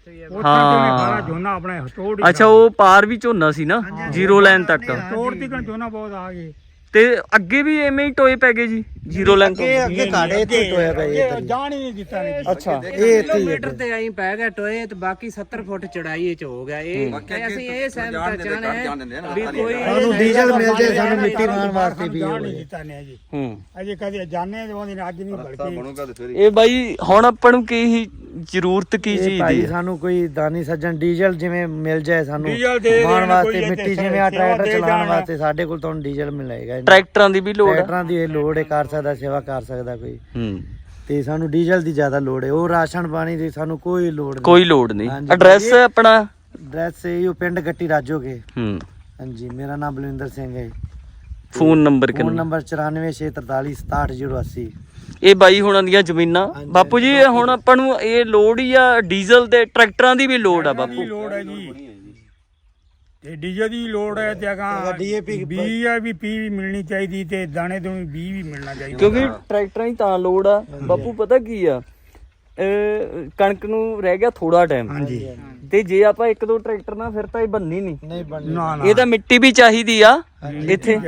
Speaker 3: ਤੇ ਸਾਰਾ ਝੋਨਾ ਆਪਣੇ ਹੀ
Speaker 1: ਅੱਛਾ ਉਹ ਪਾਰ ਵੀ ਝੋਨਾ ਸੀ ਨਾ ਜ਼ੀਰੋ ਲਾਈਨ ਤੱਕ।
Speaker 3: ਤੋੜ ਦੀ ਕਣ ਝੋਨਾ ਬਹੁਤ ਆ ਗਏ।
Speaker 1: ਤੇ ਅੱਗੇ ਵੀ ਐਵੇਂ ਹੀ ਟੋਏ ਪੈ ਗਏ ਜੀ ਜ਼ੀਰੋ ਤੋਂ
Speaker 4: ਅੱਗੇ ਅੱਗੇ ਕਾੜੇ ਇੱਥੇ ਟੋਇਆ ਪਿਆ ਜੀ।
Speaker 3: ਜਾਣ ਹੀ ਨਹੀਂ ਦਿੱਤਾ ਨੇ
Speaker 1: ਅੱਛਾ
Speaker 4: ਇਹ
Speaker 5: ਕਿਲੋਮੀਟਰ। ਤੇ ਆਈ ਪੈ ਗਿਆ ਟੋਏ ਤੇ ਬਾਕੀ 70 ਫੁੱਟ ਚੜਾਈ ਚ ਹੋ ਗਿਆ। ਇਹ ਅਸੀਂ ਇਹ ਸਹਿਮਤ ਚਾਹਨੇ ਵੀ ਕੋਈ
Speaker 4: ਸਾਨੂੰ ਡੀਜ਼ਲ ਮਿਲ ਜਾਏ ਸਾਨੂੰ ਮਿੱਟੀ ਮਾਰਨ ਵਾਸਤੇ ਵੀ
Speaker 3: ਜਾਣ ਨਹੀਂ ਦਿੱਤਾ ਨੇ ਜੀ।
Speaker 1: ਹੂੰ।
Speaker 3: ਅਜੇ ਕਦੇ ਜਾਣੇ ਤੇ ਉਹਦੀ ਅੱਜ ਨਹੀਂ
Speaker 2: ਫਿਰ
Speaker 1: ਇਹ ਬਾਈ ਹੁਣ ਆਪਾਂ ਨੂੰ ਕੀ ਹੀ ਜ਼ਰੂਰਤ ਕੀ
Speaker 4: ਇਹ
Speaker 1: ਚੀਜ਼
Speaker 4: ਭਾਈ
Speaker 1: ਦੀ ਹੈ?
Speaker 4: ਸਾਨੂੰ ਕੋਈ ਦਾਨੀ ਸੱਜਣ ਡੀਜ਼ਲ ਜਿਵੇਂ ਮਿਲ ਜਾਏ ਸਾਨੂੰ
Speaker 3: ਡੀਜ਼ਲ ਦੇ ਦੇਣ,
Speaker 4: ਮਾਰਨ ਵਾਸਤੇ
Speaker 3: ਕੋਈ
Speaker 4: ਮਿੱਟੀ ਜਿਵੇਂ ਆ
Speaker 3: ਸੇਵਾ
Speaker 4: ਟਰੈਕਟਰ
Speaker 3: ਦੇ
Speaker 4: ਚਲਾਉਣ
Speaker 3: ਜਾਣ।
Speaker 4: ਵਾਸਤੇ ਸਾਡੇ ਕੋਲ ਤੁਹਾਨੂੰ ਡੀਜ਼ਲ ਮਿਲੇਗਾ।
Speaker 1: ਟਰੈਕਟਰਾਂ ਦੀ ਵੀ ਲੋੜ ਹੈ?
Speaker 4: ਟਰੈਕਟਰਾਂ ਦੀ ਇਹ ਲੋੜ ਹੈ ਕਰ ਸਕਦਾ ਸੇਵਾ ਕਰ ਸਕਦਾ ਕੋਈ।
Speaker 1: ਹੂੰ।
Speaker 4: ਤੇ ਸਾਨੂੰ ਡੀਜ਼ਲ ਦੀ ਜ਼ਿਆਦਾ ਲੋੜ ਹੈ ਉਹ ਰਾਸ਼ਨ ਪਾਣੀ ਦੀ ਸਾਨੂੰ ਕੋਈ ਲੋੜ ਨਹੀਂ।
Speaker 1: ਕੋਈ ਲੋੜ ਨਹੀਂ।
Speaker 4: ਹਾਂਜੀ,
Speaker 1: ਐਡਰੈਸ ਆਪਣਾ?
Speaker 4: ਐਡਰੈਸ ਇਹ ਉਹ ਪਿੰਡ ਗੱਟੀ ਰਾਜੋਗੇ।
Speaker 1: ਹੂੰ।
Speaker 4: ਹਾਂਜੀ ਮੇਰਾ ਨਾਮ ਬਲਵਿੰਦਰ ਸਿੰਘ ਹੈ।
Speaker 1: ਫੋਨ ਨੰਬਰ
Speaker 4: ਫੋਨ
Speaker 1: ਕਿੰਨਾ
Speaker 4: ਨੰਬਰ 9463467080
Speaker 1: ਇਹ ਬਾਈ ਹੁਣਾਂ ਦੀਆਂ ਜ਼ਮੀਨਾਂ। ਬਾਪੂ ਜੀ ਇਹ ਹੁਣ ਆਪਾਂ ਨੂੰ ਇਹ ਲੋੜ ਹੀ ਆ ਡੀਜ਼ਲ ਤੇ ਟਰੈਕਟਰਾਂ ਦੀ ਵੀ ਲੋੜ ਆ ਬਾਪੂ।
Speaker 3: ਲੋੜ ਹੈ ਜੀ। ਤੇ ਡੀਜ਼ਲ ਦੀ ਲੋੜ ਹੈ ਤੇ ਅਗਾ
Speaker 4: DAP
Speaker 3: ਬੀ ਆ ਵੀ ਪੀ ਵੀ ਮਿਲਣੀ ਚਾਹੀਦੀ ਤੇ ਦਾਣੇ ਤੋਂ ਵੀ ਬੀ ਵੀ ਮਿਲਣਾ ਚਾਹੀਦਾ।
Speaker 1: ਕਿਉਂਕਿ ਟਰੈਕਟਰਾਂ ਹੀ ਤਾਂ ਲੋੜ ਆ। ਬਾਪੂ ਪਤਾ ਕੀ ਆ? ਇਹ ਕਣਕ ਨੂੰ ਰਹਿ ਗਿਆ ਥੋੜਾ ਟਾਈਮ।
Speaker 3: ਹਾਂਜੀ।
Speaker 1: ਤੇ ਜੇ ਆਪਾਂ ਇੱਕ ਦੋ ਟਰੈਕਟਰ ਨਾਲ ਫਿਰ ਤਾਂ ਇਹ ਬੰਨੀ ਨਹੀਂ
Speaker 4: ਨਹੀਂ ਬਣਨੀ
Speaker 1: ਇਹ ਤਾਂ ਮਿੱਟੀ ਵੀ ਚਾਹੀਦੀ ਆ। ਇੱਥੇ।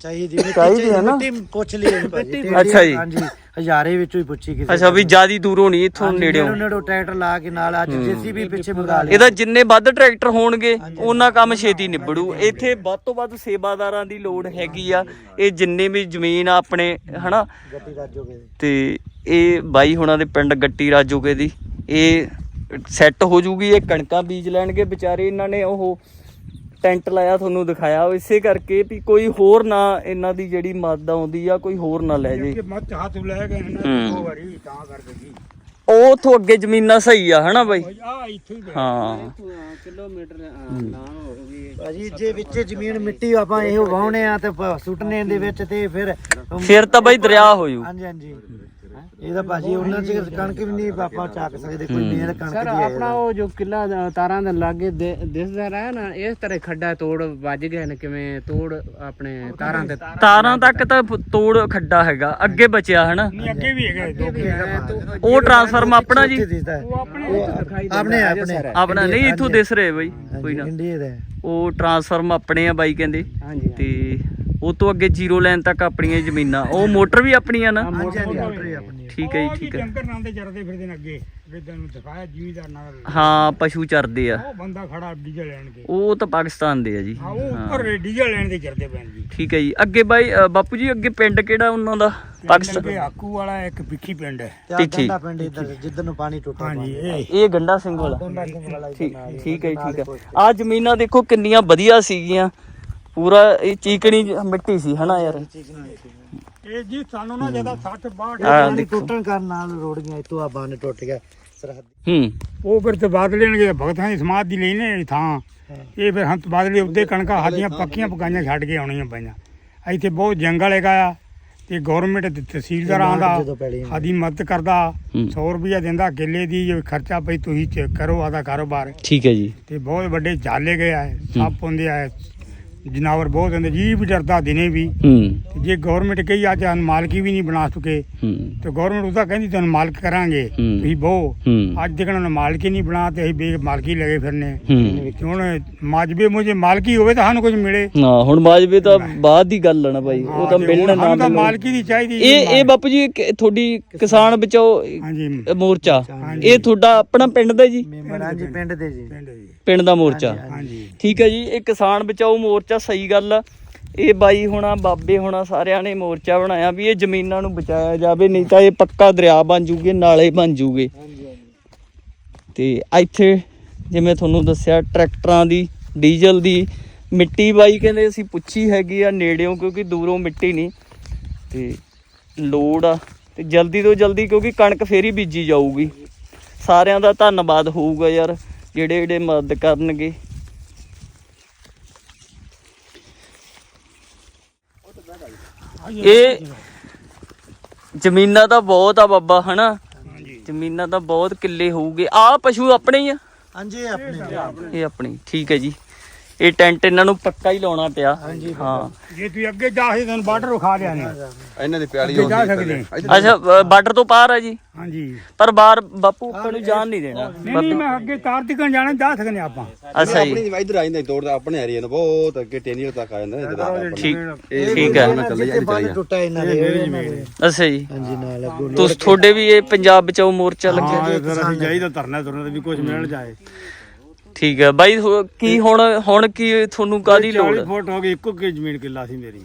Speaker 4: ਚਾਹੀਦੀ
Speaker 1: ਚਾਹੀਦੀ ਹੈ ਨਾ?
Speaker 4: ਮਿੱਟੀ ਪੁੱਛ ਲਈ ਜੀ ਭਾਜੀ।
Speaker 1: ਅੱਛਾ ਜੀ।
Speaker 4: ਹਾਂਜੀ ਹਜ਼ਾਰੇ ਵਿੱਚੋਂ ਹੀ ਪੁੱਛੀ ਕਿਸੇ
Speaker 1: ਅੱਛਾ ਵੀ ਜਿਆਦੀ ਦੂਰੋਂ ਨਹੀਂ ਇੱਥੋਂ ਨੇੜਿਓਂ
Speaker 4: ਨੇੜੋਂ। ਨੇੜੋਂ ਟਰੈਕਟਰ ਲਾ ਕੇ ਨਾਲ ਅੱਜ ਜੇਸੀਬੀ ਪਿੱਛੇ ਮੰਗਾ ਲਿਆ।
Speaker 1: ਇਹਦਾ ਜਿੰਨੇ ਵੱਧ ਟਰੈਕਟਰ ਹੋਣਗੇ ਉਹਨਾਂ ਕੰਮ ਛੇਤੀ ਨਿਬੜੂ। ਇੱਥੇ ਵੱਧ ਤੋਂ ਵੱਧ ਸੇਵਾਦਾਰਾਂ ਦੀ ਲੋੜ ਹੈਗੀ ਆ। ਇਹ ਜਿੰਨੇ ਵੀ ਜ਼ਮੀਨ ਆ ਆਪਣੇ ਹਨਾ?
Speaker 4: ਗੱਟੀ ਰਾਜੋਗੇ
Speaker 1: ਤੇ ਇਹ ਬਾਈ ਹੁਣਾਂ ਦੇ ਪਿੰਡ ਗੱਟੀ ਰਾਜੋਗੇ ਦੀ। ਇਹ ਸੈੱਟ ਹੋ ਜੂਗੀ ਇਹ ਕਣਕਾਂ ਬੀਜ ਲੈਣਗੇ ਵਿਚਾਰੇ ਇਹਨਾਂ ਨੇ ਉਹ ਟੈਂਟ ਲਾਇਆ ਤੁਹਾਨੂੰ ਦਿਖਾਇਆ। ਇਸੇ ਕਰਕੇ ਵੀ ਕੋਈ ਹੋਰ ਨਾ ਇਹਨਾਂ ਦੀ ਜਿਹੜੀ ਮਦਦ ਆਉਂਦੀ ਆ ਕੋਈ ਹੋਰ ਨਾ ਲੈ ਜੇ।
Speaker 3: ਕਿ ਮੱਤ ਹੱਥ ਲੈ ਗਏ ਨੇ
Speaker 1: ਹੂੰ।
Speaker 3: ਦੋ ਵਾਰੀ ਤਾਂ ਕਰਕੇ ਜੀ
Speaker 1: ਉਹ ਉਥੋਂ ਅੱਗੇ ਜ਼ਮੀਨਾਂ ਸਹੀ ਆ ਹਨਾ ਬਾਈ?
Speaker 3: ਆ ਇੱਥੇ ਹੀ
Speaker 1: ਹਾਂ।
Speaker 5: ਕਿਲੋਮੀਟਰ ਨਾ ਹੋ ਗਈ
Speaker 4: ਭਾਜੀ ਜੇ ਵਿੱਚ ਜ਼ਮੀਨ ਮਿੱਟੀ ਆਪਾਂ ਇਹੋ ਵਾਹੁਣੇ ਆ ਤੇ ਸੁੱਟਣੇ ਦੇ ਵਿੱਚ ਤੇ ਫਿਰ
Speaker 1: ਫਿਰ ਤਾਂ ਬਾਈ ਦਰਿਆ ਹੋ ਜੂ
Speaker 4: ਹਾਂਜੀ ਹਾਂਜੀ। ਇਹਦਾ ਭਾਜੀ ਉਹਨਾਂ ਚ ਕਣਕ ਵੀ ਨਹੀਂ ਆਪਾਂ ਚੱਕ ਸਕਦੇ ਕੋਈ ਮੇਰ ਕਣਕ
Speaker 5: ਸਰ
Speaker 4: ਦੀ ਹੈ
Speaker 5: ਆਪਣਾ ਉਹ ਜੋ ਕਿਲਾ ਤਾਰਾਂ ਦੇ ਲਾਗੇ ਦਿਸਦਾ ਰਿਹਾ ਨਾ ਇਸ ਤਰ੍ਹਾਂ ਖੱਡਾ ਤੋੜ ਵੱਜ ਗਏ ਨੇ ਕਿਵੇਂ ਤੋੜ ਆਪਣੇ ਤਾਰਾਂ ਦੇ
Speaker 1: ਤਾਰਾਂ ਤੱਕ ਤਾਂ ਤੋੜ ਖੱਡਾ ਹੈਗਾ ਅੱਗੇ ਬਚਿਆ ਹਨਾ?
Speaker 3: ਨਹੀਂ ਅੱਗੇ ਵੀ ਹੈਗਾ
Speaker 1: ਉਹ ਟਰਾਂਸਫਾਰਮ ਆਪਣਾ ਜੀ।
Speaker 4: ਆਪਣੇ ਆਪਣੇ
Speaker 1: ਆਪਣਾ ਨਹੀਂ ਇੱਥੋਂ ਦਿਸ ਰਿਹਾ ਬਾਈ ਕੋਈ ਨਾ। ਉਹ ਟਰਾਂਸਫਾਰਮ ਆਪਣੇ ਆ ਬਾਈ ਕਹਿੰਦੇ।
Speaker 5: ਹਾਂਜੀ।
Speaker 1: ਤੇ ਉਹ ਤੋਂ ਅੱਗੇ ਜ਼ੀਰੋ ਲਾਈਨ ਤੱਕ ਆਪਣੀਆਂ ਜ਼ਮੀਨਾਂ ਉਹ ਮੋਟਰ ਵੀ ਆਪਣੀਆਂ ਨਾ?
Speaker 4: ਹਾਂਜੀ ਹਾਂਜੀ ਆਪਣੀ।
Speaker 1: ਠੀਕ ਹੈ ਜੀ ਠੀਕ ਹੈ।
Speaker 3: ਜੰਕਰ ਨਾਲ ਤੇ ਚੜਦੇ ਫਿਰਦੇ ਨੇ ਅੱਗੇ ਵਿਦਾਂ ਨੂੰ ਦਿਖਾਇਆ ਜ਼ਿਮੀਦਾਰ ਨਾਲ।
Speaker 1: ਹਾਂ ਪਸ਼ੂ ਚਰਦੇ ਆ।
Speaker 3: ਉਹ ਬੰਦਾ ਖੜਾ ਡੀਜ਼ਲ ਲੈਣ ਕੇ।
Speaker 1: ਉਹ ਤਾਂ ਪਾਕਿਸਤਾਨ ਦੇ ਆ ਜੀ।
Speaker 3: ਹਾਂ ਉਹ ਉੱਪਰ ਡੀਜ਼ਲ ਲੈਣ ਦੇ ਚੜਦੇ ਪੈਣ ਜੀ।
Speaker 1: ਠੀਕ ਹੈ ਜੀ। ਅੱਗੇ ਬਾਈ ਅ, ਬਾਪੂ ਜੀ ਅੱਗੇ ਪਿੰਡ ਕਿਹੜਾ ਉਹਨਾਂ ਦਾ? ਪਾਕਿਸਤਾਨ।
Speaker 3: ਅੱਗੇ ਆਕੂ ਵਾਲਾ ਇੱਕ ਪਿੱਖੀ ਪਿੰਡ ਹੈ।
Speaker 4: ਤੇ ਆਹ। ਗੰਡਾ ਪਿੰਡ ਇੱਧਰ ਜਿੱਧਰ ਨੂੰ ਪਾਣੀ ਟੁੱਟਾ
Speaker 3: ਹਾਂਜੀ ਇਹ।
Speaker 1: ਇਹ ਗੰਡਾ ਸਿੰਘ ਵਾਲਾ।
Speaker 4: ਗੰਡਾ।
Speaker 1: ਠੀਕ
Speaker 4: ਹੈ
Speaker 1: ਜੀ, ਠੀਕ ਹੈ। ਆ ਜ਼ਮੀਨਾਂ ਦੇਖੋ ਕਿੰਨੀਆਂ ਵਧੀਆ ਸੀਗੀਆਂ। ਪੂਰਾ ਇਹ ਚੀਕਣੀ ਮਿੱਟੀ ਸੀ ਹਨਾ ਯਾਰ?
Speaker 3: ਇਹ ਜੀ ਸਾਨੂੰ ਨਾ ਜ਼ਿਆਦਾ 60 62
Speaker 1: ਆ
Speaker 4: ਪਾਣੀ
Speaker 1: ਦੇਖੋ।
Speaker 4: ਟੁੱਟਣ ਕਾਰਨ ਨਾਲ ਰੋੜੀਆਂ ਇਤੋਂ ਆ ਬੰਨ ਟੁੱਟ ਗਿਆ ਸਰਹੱਦ।
Speaker 1: ਹੂੰ।
Speaker 3: ਉਹ ਫਿਰ ਤੇ ਬਾਦ ਲੈਣਗੇ ਭਗਤਾਂ ਦੀ ਸਮਾਧ ਦੀ ਲੈਣੇ ਥਾਂ। ਇਹ ਫਿਰ ਹੰਤ ਬਾਦਲੇ ਉੱਤੇ ਕਣਕਾਂ ਹਾਦੀਆਂ ਪੱਕੀਆਂ ਪਕਾਈਆਂ ਛੱਡ ਕੇ ਆਉਣੀਆਂ ਪਈਆਂ। ਇੱਥੇ ਬਹੁਤ ਜੰਗਲ ਹੈਗਾ ਆ ਤੇ ਗਵਰਨਮੈਂਟ ਦੇ ਤਹਿਸੀਲਦਾਰ
Speaker 4: ਜਦੋਂ ਪੈਲੀ
Speaker 3: ਮਦਦ ਕਰਦਾ
Speaker 1: ਹੂੰ।
Speaker 3: 100 ਰੁਪਇਆ ਦਿੰਦਾ ਕਿੱਲੇ ਦੀ ਜੋ ਖਰਚਾ ਪਈ ਤੁਸੀਂ ਚ- ਕਰੋ ਆਦਾ ਕਾਰੋਬਾਰ।
Speaker 1: ਠੀਕ ਹੈ ਜੀ।
Speaker 3: ਤੇ ਬਹੁਤ ਵੱਡੇ ਝਾਲੇ ਗਏ ਆ ਸੱਪ ਹੁੰਦੇ ਆ ਜਨਾਵਰ ਬਹੁਤ ਹੁੰਦੇ ਜੀ ਵੀ ਡਰਦਾ ਦਿਨੇ ਵੀ।
Speaker 1: ਹੂੰ।
Speaker 3: ਤੇ ਜੇ ਗਵਰਨਮੈਂਟ ਕਹੀ ਅੱਜ ਸਾਨੂੰ ਮਾਲਕੀ ਵੀ ਨਹੀਂ ਬਣਾ ਚੁੱਕੇ
Speaker 1: ਹੂੰ।
Speaker 3: ਤੇ ਗਵਰਨਮੈਂਟ ਉਹਦਾ ਕਹਿੰਦੀ ਤੁਹਾਨੂੰ ਮਾਲਕ ਕਰਾਂਗੇ
Speaker 1: ਹੂੰ।
Speaker 3: ਤੁਸੀਂ ਬਹੁ
Speaker 1: ਹੂੰ।
Speaker 3: ਅੱਜ ਤੱਕ ਉਹਨਾਂ ਨੇ ਮਾਲਕੀ ਨਹੀਂ ਬਣਾ ਤੇ ਅਸੀਂ ਬੇ ਮਾਲਕੀ ਲਗੇ ਫਿਰਨੇ।
Speaker 1: ਹੂੰ।
Speaker 3: ਤੇ ਹੁਣ ਮਾਜਬੇ ਮੁਝੇ ਮਾਲਕੀ ਹੋਵੇ ਤਾਂ ਸਾਨੂੰ ਕੁਝ ਮਿਲੇ।
Speaker 1: ਨਾ ਹੁਣ ਮਾਜਵੇ ਤਾਂ ਬਾਅਦ ਦੀ ਗੱਲ ਆ ਨਾ ਬਾਈ ਉਹ ਤਾਂ
Speaker 3: ਤੇ
Speaker 1: ਮਿਲਣਾ
Speaker 3: ਹੁਣ
Speaker 1: ਨਾ
Speaker 3: ਸਾਨੂੰ ਤਾਂ
Speaker 1: ਮਿਲਣਾ
Speaker 3: ਮਾਲਕੀ ਦੀ ਚਾਹੀਦੀ
Speaker 1: ਇਹ ਇਹ ਬਾਪੂ ਜੀ ਤੁਹਾਡੀ ਕਿਸਾਨ ਬਚਾਓ
Speaker 3: ਹਾਂਜੀ।
Speaker 1: ਮੋਰਚਾ। ਇਹ ਤੁਹਾਡਾ ਆਪਣਾ ਪਿੰਡ ਦਾ ਜੀ?
Speaker 4: ਮੈਂਬਰ ਹਾਂਜੀ ਪਿੰਡ ਦੇ ਜੀ।
Speaker 3: ਪਿੰਡ ਜੀ।
Speaker 1: ਪਿੰਡ ਦਾ ਮੋਰਚਾ।
Speaker 3: ਹਾਂਜੀ।
Speaker 1: ਠੀਕ ਹੈ ਜੀ ਇਹ ਕਿਸਾਨ ਬਚਾਓ ਮੋਰਚਾ ਸਹੀ ਗੱਲ ਆ। ਇਹ ਬਾਈ ਹੋਣਾ, ਬਾਬੇ ਹੋਣਾ ਸਾਰਿਆਂ ਨੇ ਮੋਰਚਾ ਬਣਾਇਆ ਵੀ ਇਹ ਜ਼ਮੀਨਾਂ ਨੂੰ ਬਚਾਇਆ ਜਾਵੇ, ਨਹੀਂ ਤਾਂ ਇਹ ਪੱਕਾ ਦਰਿਆ ਬਣ ਜੂਗੇ, ਨਾਲੇ ਬਣ ਜੂਗੇ। ਤੇ ਇੱਥੇ ਜਿਵੇਂ ਤੁਹਾਨੂੰ ਦੱਸਿਆ, ਟਰੈਕਟਰਾਂ ਦੀ, ਡੀਜ਼ਲ ਦੀ ਮਿੱਟੀ ਬਾਈ ਕਹਿੰਦੇ ਅਸੀਂ ਪੁੱਛੀ ਹੈਗੀ ਆ ਨੇੜਿਓਂ, ਕਿਉਂਕਿ ਦੂਰੋਂ ਮਿੱਟੀ ਨਹੀਂ। ਤੇ ਲੋੜ ਆ। ਤੇ ਜਲਦੀ ਤੋਂ ਜਲਦੀ ਕਿਉਂਕਿ ਕਣਕ ਫੇਰ ਹੀ ਬੀਜੀ ਜਾਊਗੀ। ਸਾਰਿਆਂ ਦਾ ਧੰਨਵਾਦ ਹੋਊਗਾ ਯਾਰ, ਜਿਹੜੇ ਜਿਹੜੇ ਮਦਦ ਕਰਨਗੇ। ਇਹ ਜ਼ਮੀਨਾਂ ਤਾਂ ਬਹੁਤ ਆ ਬਾਬਾ ਹਨਾ? ਜ਼ਮੀਨਾਂ ਤਾਂ ਬਹੁਤ ਕਿੱਲੇ ਹੋਊਗੇ। ਆ ਪਸ਼ੂ ਆਪਣੇ ਹੀ ਆ?
Speaker 4: ਹਾਂਜੀ ਆਪਣੇ।
Speaker 1: ਇਹ ਆਪਣੀ। ਠੀਕ ਹੈ ਜੀ। ਇਹ ਟੈਂਟ ਇਹਨਾਂ ਨੂੰ ਪੱਕਾ ਹੀ ਲਾਉਣਾ ਪਿਆ। ਹਾਂ।
Speaker 3: ਜੇ ਤੁਸੀਂ ਅੱਗੇ ਜਾ ਕੇ ਤੁਹਾਨੂੰ ਬਾਰਡਰ ਵਿਖਾ ਦਿਆ ਨੇ।
Speaker 2: ਇਹਨਾਂ ਦੀ ਪਿਆਲੀ
Speaker 3: ਜਾ ਸਕਦੇ।
Speaker 1: ਅੱਛਾ ਬਾਰਡਰ ਤੋਂ ਪਾਰ ਹੈ ਜੀ?
Speaker 3: ਹਾਂਜੀ।
Speaker 1: ਪਰ ਬਾਹਰ ਬਾਪੂ ਉੱਪਰ ਨੂੰ ਜਾਣ ਨਹੀਂ ਦੇਣਾ।
Speaker 3: ਨਹੀਂ ਮੈਂ ਅੱਗੇ ਤਾਰ ਤਿਕਣ ਜਾਣਾ ਜਾ ਸਕਦੇ ਆਪਾਂ।
Speaker 1: ਅੱਛਾ ਜੀ।
Speaker 2: ਆਪਣੀ ਇੱਧਰ ਆ ਜਾਂਦਾ ਤੋੜਦਾ ਆਪਣੇ ਏਰੀਆ ਨੂੰ ਬਹੁਤ ਅੱਗੇ ਟੇਨੀਅਰ ਤੱਕ ਆ ਜਾਂਦਾ ਇੱਧਰ
Speaker 1: ਠੀਕ ਠੀਕ ਹੈ।
Speaker 2: ਚੱਲੇ
Speaker 4: ਜਿੱਥੇ ਬੰਨ ਟੁੱਟਾ ਇਹਨਾਂ ਦੇ।
Speaker 1: ਅੱਛਾ ਜੀ।
Speaker 4: ਹਾਂਜੀ ਨਾਲ ਅੱਗੋਂ
Speaker 1: ਤੁਸੀਂ ਤੁਹਾਡੇ ਵੀ ਇਹ ਪੰਜਾਬ ਬਚਾਓ ਮੋਰਚਾ ਲੱਗਿਆ
Speaker 3: ਹਾਂ ਅਸੀਂ ਜਾਈਦਾ ਧਰਨਾ ਧਰਨਾ ਤੇ ਵੀ ਕੁਝ ਮਿਲ ਜਾਏ।
Speaker 1: ਠੀਕ ਹੈ। ਬਾਈ ਹੋ- ਕੀ ਹੁਣ ਹੁਣ ਕੀ ਤੁਹਾਨੂੰ ਕਾਦੀ ਲੋੜ
Speaker 3: 40 ਫੁੱਟ ਹੋ ਗਈ ਇੱਕੋ ਕਿ ਜ਼ਮੀਨ ਕਿੱਲਾ ਸੀ ਮੇਰੀ।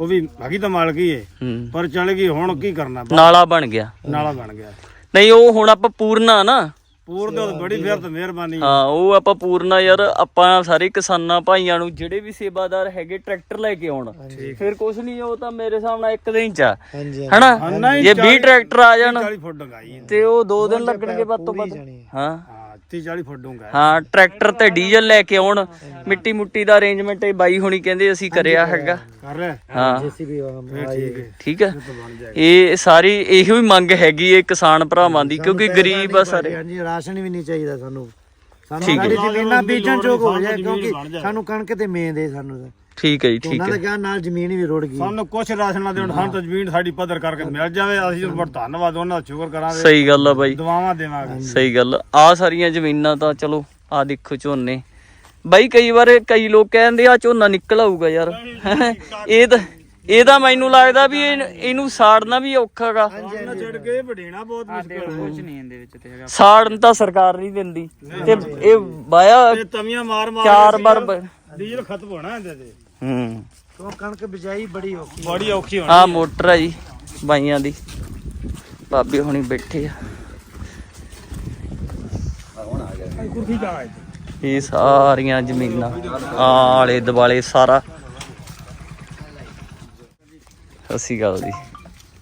Speaker 3: ਉਹ ਵੀ ਹੈਗੀ ਤਾਂ ਮਾਲਕੀ ਹੈ
Speaker 1: ਹੂੰ।
Speaker 3: ਪਰ ਚਲ ਗਈ ਹੁਣ ਕੀ ਕਰਨਾ?
Speaker 1: ਨਾਲਾ ਬਣ ਗਿਆ।
Speaker 3: ਨਾਲਾ ਬਣ ਗਿਆ।
Speaker 1: ਨਹੀਂ ਉਹ ਹੁਣ ਆਪਾਂ ਪੂਰਨਾ ਨਾ।
Speaker 3: ਪੂਰ ਦੇ ਬੜੀ ਫਿਰ ਤਾਂ ਮਿਹਰਬਾਨੀ।
Speaker 1: ਹਾਂ ਉਹ ਆਪਾਂ ਪੂਰਨਾ ਯਾਰ ਆਪਾਂ ਸਾਰੇ ਕਿਸਾਨਾਂ ਭਾਈਆਂ ਨੂੰ ਜਿਹੜੇ ਵੀ ਸੇਵਾਦਾਰ ਹੈਗੇ ਟਰੈਕਟਰ ਲੈ ਕੇ ਆਉਣ। ਫਿਰ ਕੁਛ ਨਹੀਂ ਉਹ ਤਾਂ ਮੇਰੇ ਹਿਸਾਬ ਨਾਲ ਇੱਕ ਦਿਨ ਚ ਆ।
Speaker 4: ਹਾਂਜੀ
Speaker 1: ਹਨਾ? ਜੇ 20 ਟਰੈਕਟਰ ਆ ਜਾਣ
Speaker 3: 40 ਫੁੱਟ ਡੰਗਾਈ
Speaker 1: ਤੇ ਉਹ 2 ਦਿਨ ਲੱਗਣਗੇ ਵੱਧ ਤੋਂ ਵੱਧ। ਹਾਂ।
Speaker 3: 30 40 ਫੁੱਟ ਡੂੰਗਾ
Speaker 1: ਹਾਂ। ਟਰੈਕਟਰ ਤੇ ਡੀਜ਼ਲ ਲੈ ਕੇ ਆਉਣ। ਮਿੱਟੀ ਮੁੱਟੀ ਦਾ ਅਰੇਂਜਮੈਂਟ ਇਹ ਬਾਈ ਹੁਣੀ ਕਹਿੰਦੇ ਅਸੀਂ ਕਰਿਆ ਹੈਗਾ।
Speaker 3: ਕਰ ਲੈ।
Speaker 1: ਹਾਂ।
Speaker 4: ਜੇਸੀਬੀ
Speaker 1: ਠੀਕ ਹੈ। ਇਹ ਸਾਰੀ ਇਹੋ ਹੀ ਮੰਗ ਹੈਗੀ ਹੈ ਕਿਸਾਨ ਭਰਾਵਾਂ ਦੀ ਕਿਉਂਕਿ ਗਰੀਬ ਆ ਸਾਰੇ।
Speaker 4: ਹਾਂਜੀ ਰਾਸ਼ਨ ਵੀ ਨਹੀਂ ਚਾਹੀਦਾ ਸਾਨੂੰ। ਸਾਨੂੰ ਸਾਡੀ ਜ਼ਮੀਨਾਂ ਬੀਜਣ ਯੋਗ ਹੋ ਜਾਏ ਕਿਉਂਕਿ ਸਾਨੂੰ ਕਣਕ ਤੇ ਮੇਂ ਦੇ ਸਾਨੂੰ।
Speaker 1: ਠੀਕ ਹੈ ਜੀ ਠੀਕ
Speaker 4: ਉਹਨਾਂ
Speaker 1: ਹੈ
Speaker 4: ਦਾ ਕਿਹਾ ਨਾਲ ਜ਼ਮੀਨ ਵੀ ਰੁੜ ਗਈ।
Speaker 3: ਸਾਨੂੰ ਕੁਛ ਰਾਸ਼ਨ ਨਾ ਦੇਣ ਸਾਨੂੰ ਤਾਂ ਜ਼ਮੀਨ ਸਾਡੀ ਪੱਧਰ ਕਰਕੇ ਮਿਲ ਜਾਵੇ ਅਸੀਂ ਬੜਾ ਧੰਨਵਾਦ ਉਹਨਾਂ ਦਾ ਸ਼ੁਕਰ ਕਰਾਂਗੇ।
Speaker 1: ਸਹੀ ਗੱਲ ਆ ਬਾਈ।
Speaker 3: ਦੁਆਵਾਂ ਦੇਵਾਂਗੇ।
Speaker 1: ਸਹੀ ਗੱਲ ਆ। ਸਾਰੀਆਂ ਜ਼ਮੀਨਾਂ ਤਾਂ ਚਲੋ ਆ ਦੇਖੋ ਝੋਨੇ। ਬਾਈ ਕਈ ਵਾਰ ਕਈ ਲੋਕ ਕਹਿੰਦੇ ਆ ਝੋਨਾ ਨਿਕਲ ਆਊਗਾ ਯਾਰ। ਇਹ ਤਾਂ ਇਹਦਾ ਮੈਨੂੰ ਲੱਗਦਾ ਵੀ ਇਹ- ਇਹਨੂੰ ਸਾੜਨਾ ਵੀ ਔਖਾ ਗਾ
Speaker 3: ਉਹਨਾਂ ਛੱਡ ਕੇ ਵਡੇਣਾ ਬਹੁਤ ਮੁਸ਼ਕਲ ਹੈ ਕੁਝ ਨਹੀਂ ਇਹਦੇ ਵਿੱਚ ਤੇ ਹੈਗਾ।
Speaker 1: ਸਾੜਨ ਤਾਂ ਸਰਕਾਰ ਨਹੀਂ ਦਿੰਦੀ। ਤੇ ਇਹ ਵਾਇਆ
Speaker 3: ਇਹ ਤਵੀਆਂ ਮਾਰ ਮਾਰ
Speaker 1: ਚਾਰ ਵਾਰ ਬ-
Speaker 3: ਡੀਜ਼ਲ ਖਤਮ ਹੋਣਾ ਇਹਦੇ ਤੇ।
Speaker 1: ਹੂੰ।
Speaker 4: ਉਹ ਕਣਕ ਬਿਜਾਈ ਬੜੀ ਔਖੀ
Speaker 3: ਬੜੀ ਔਖੀ ਹੋਣੀ
Speaker 1: ਆ ਮੋਟਰ ਆ ਜੀ ਬਾਈਆਂ ਦੀ। ਬਾਬੇ ਹੁਣੀ ਬੈਠੇ ਆ।
Speaker 3: ਕੁਰਸੀ ਜਾ
Speaker 1: ਇਹ ਸਾਰੀਆਂ ਜ਼ਮੀਨਾਂ ਆਲੇ ਦੁਆਲੇ ਸਾਰਾ। ਸਸੀ ਗੱਲ ਜੀ।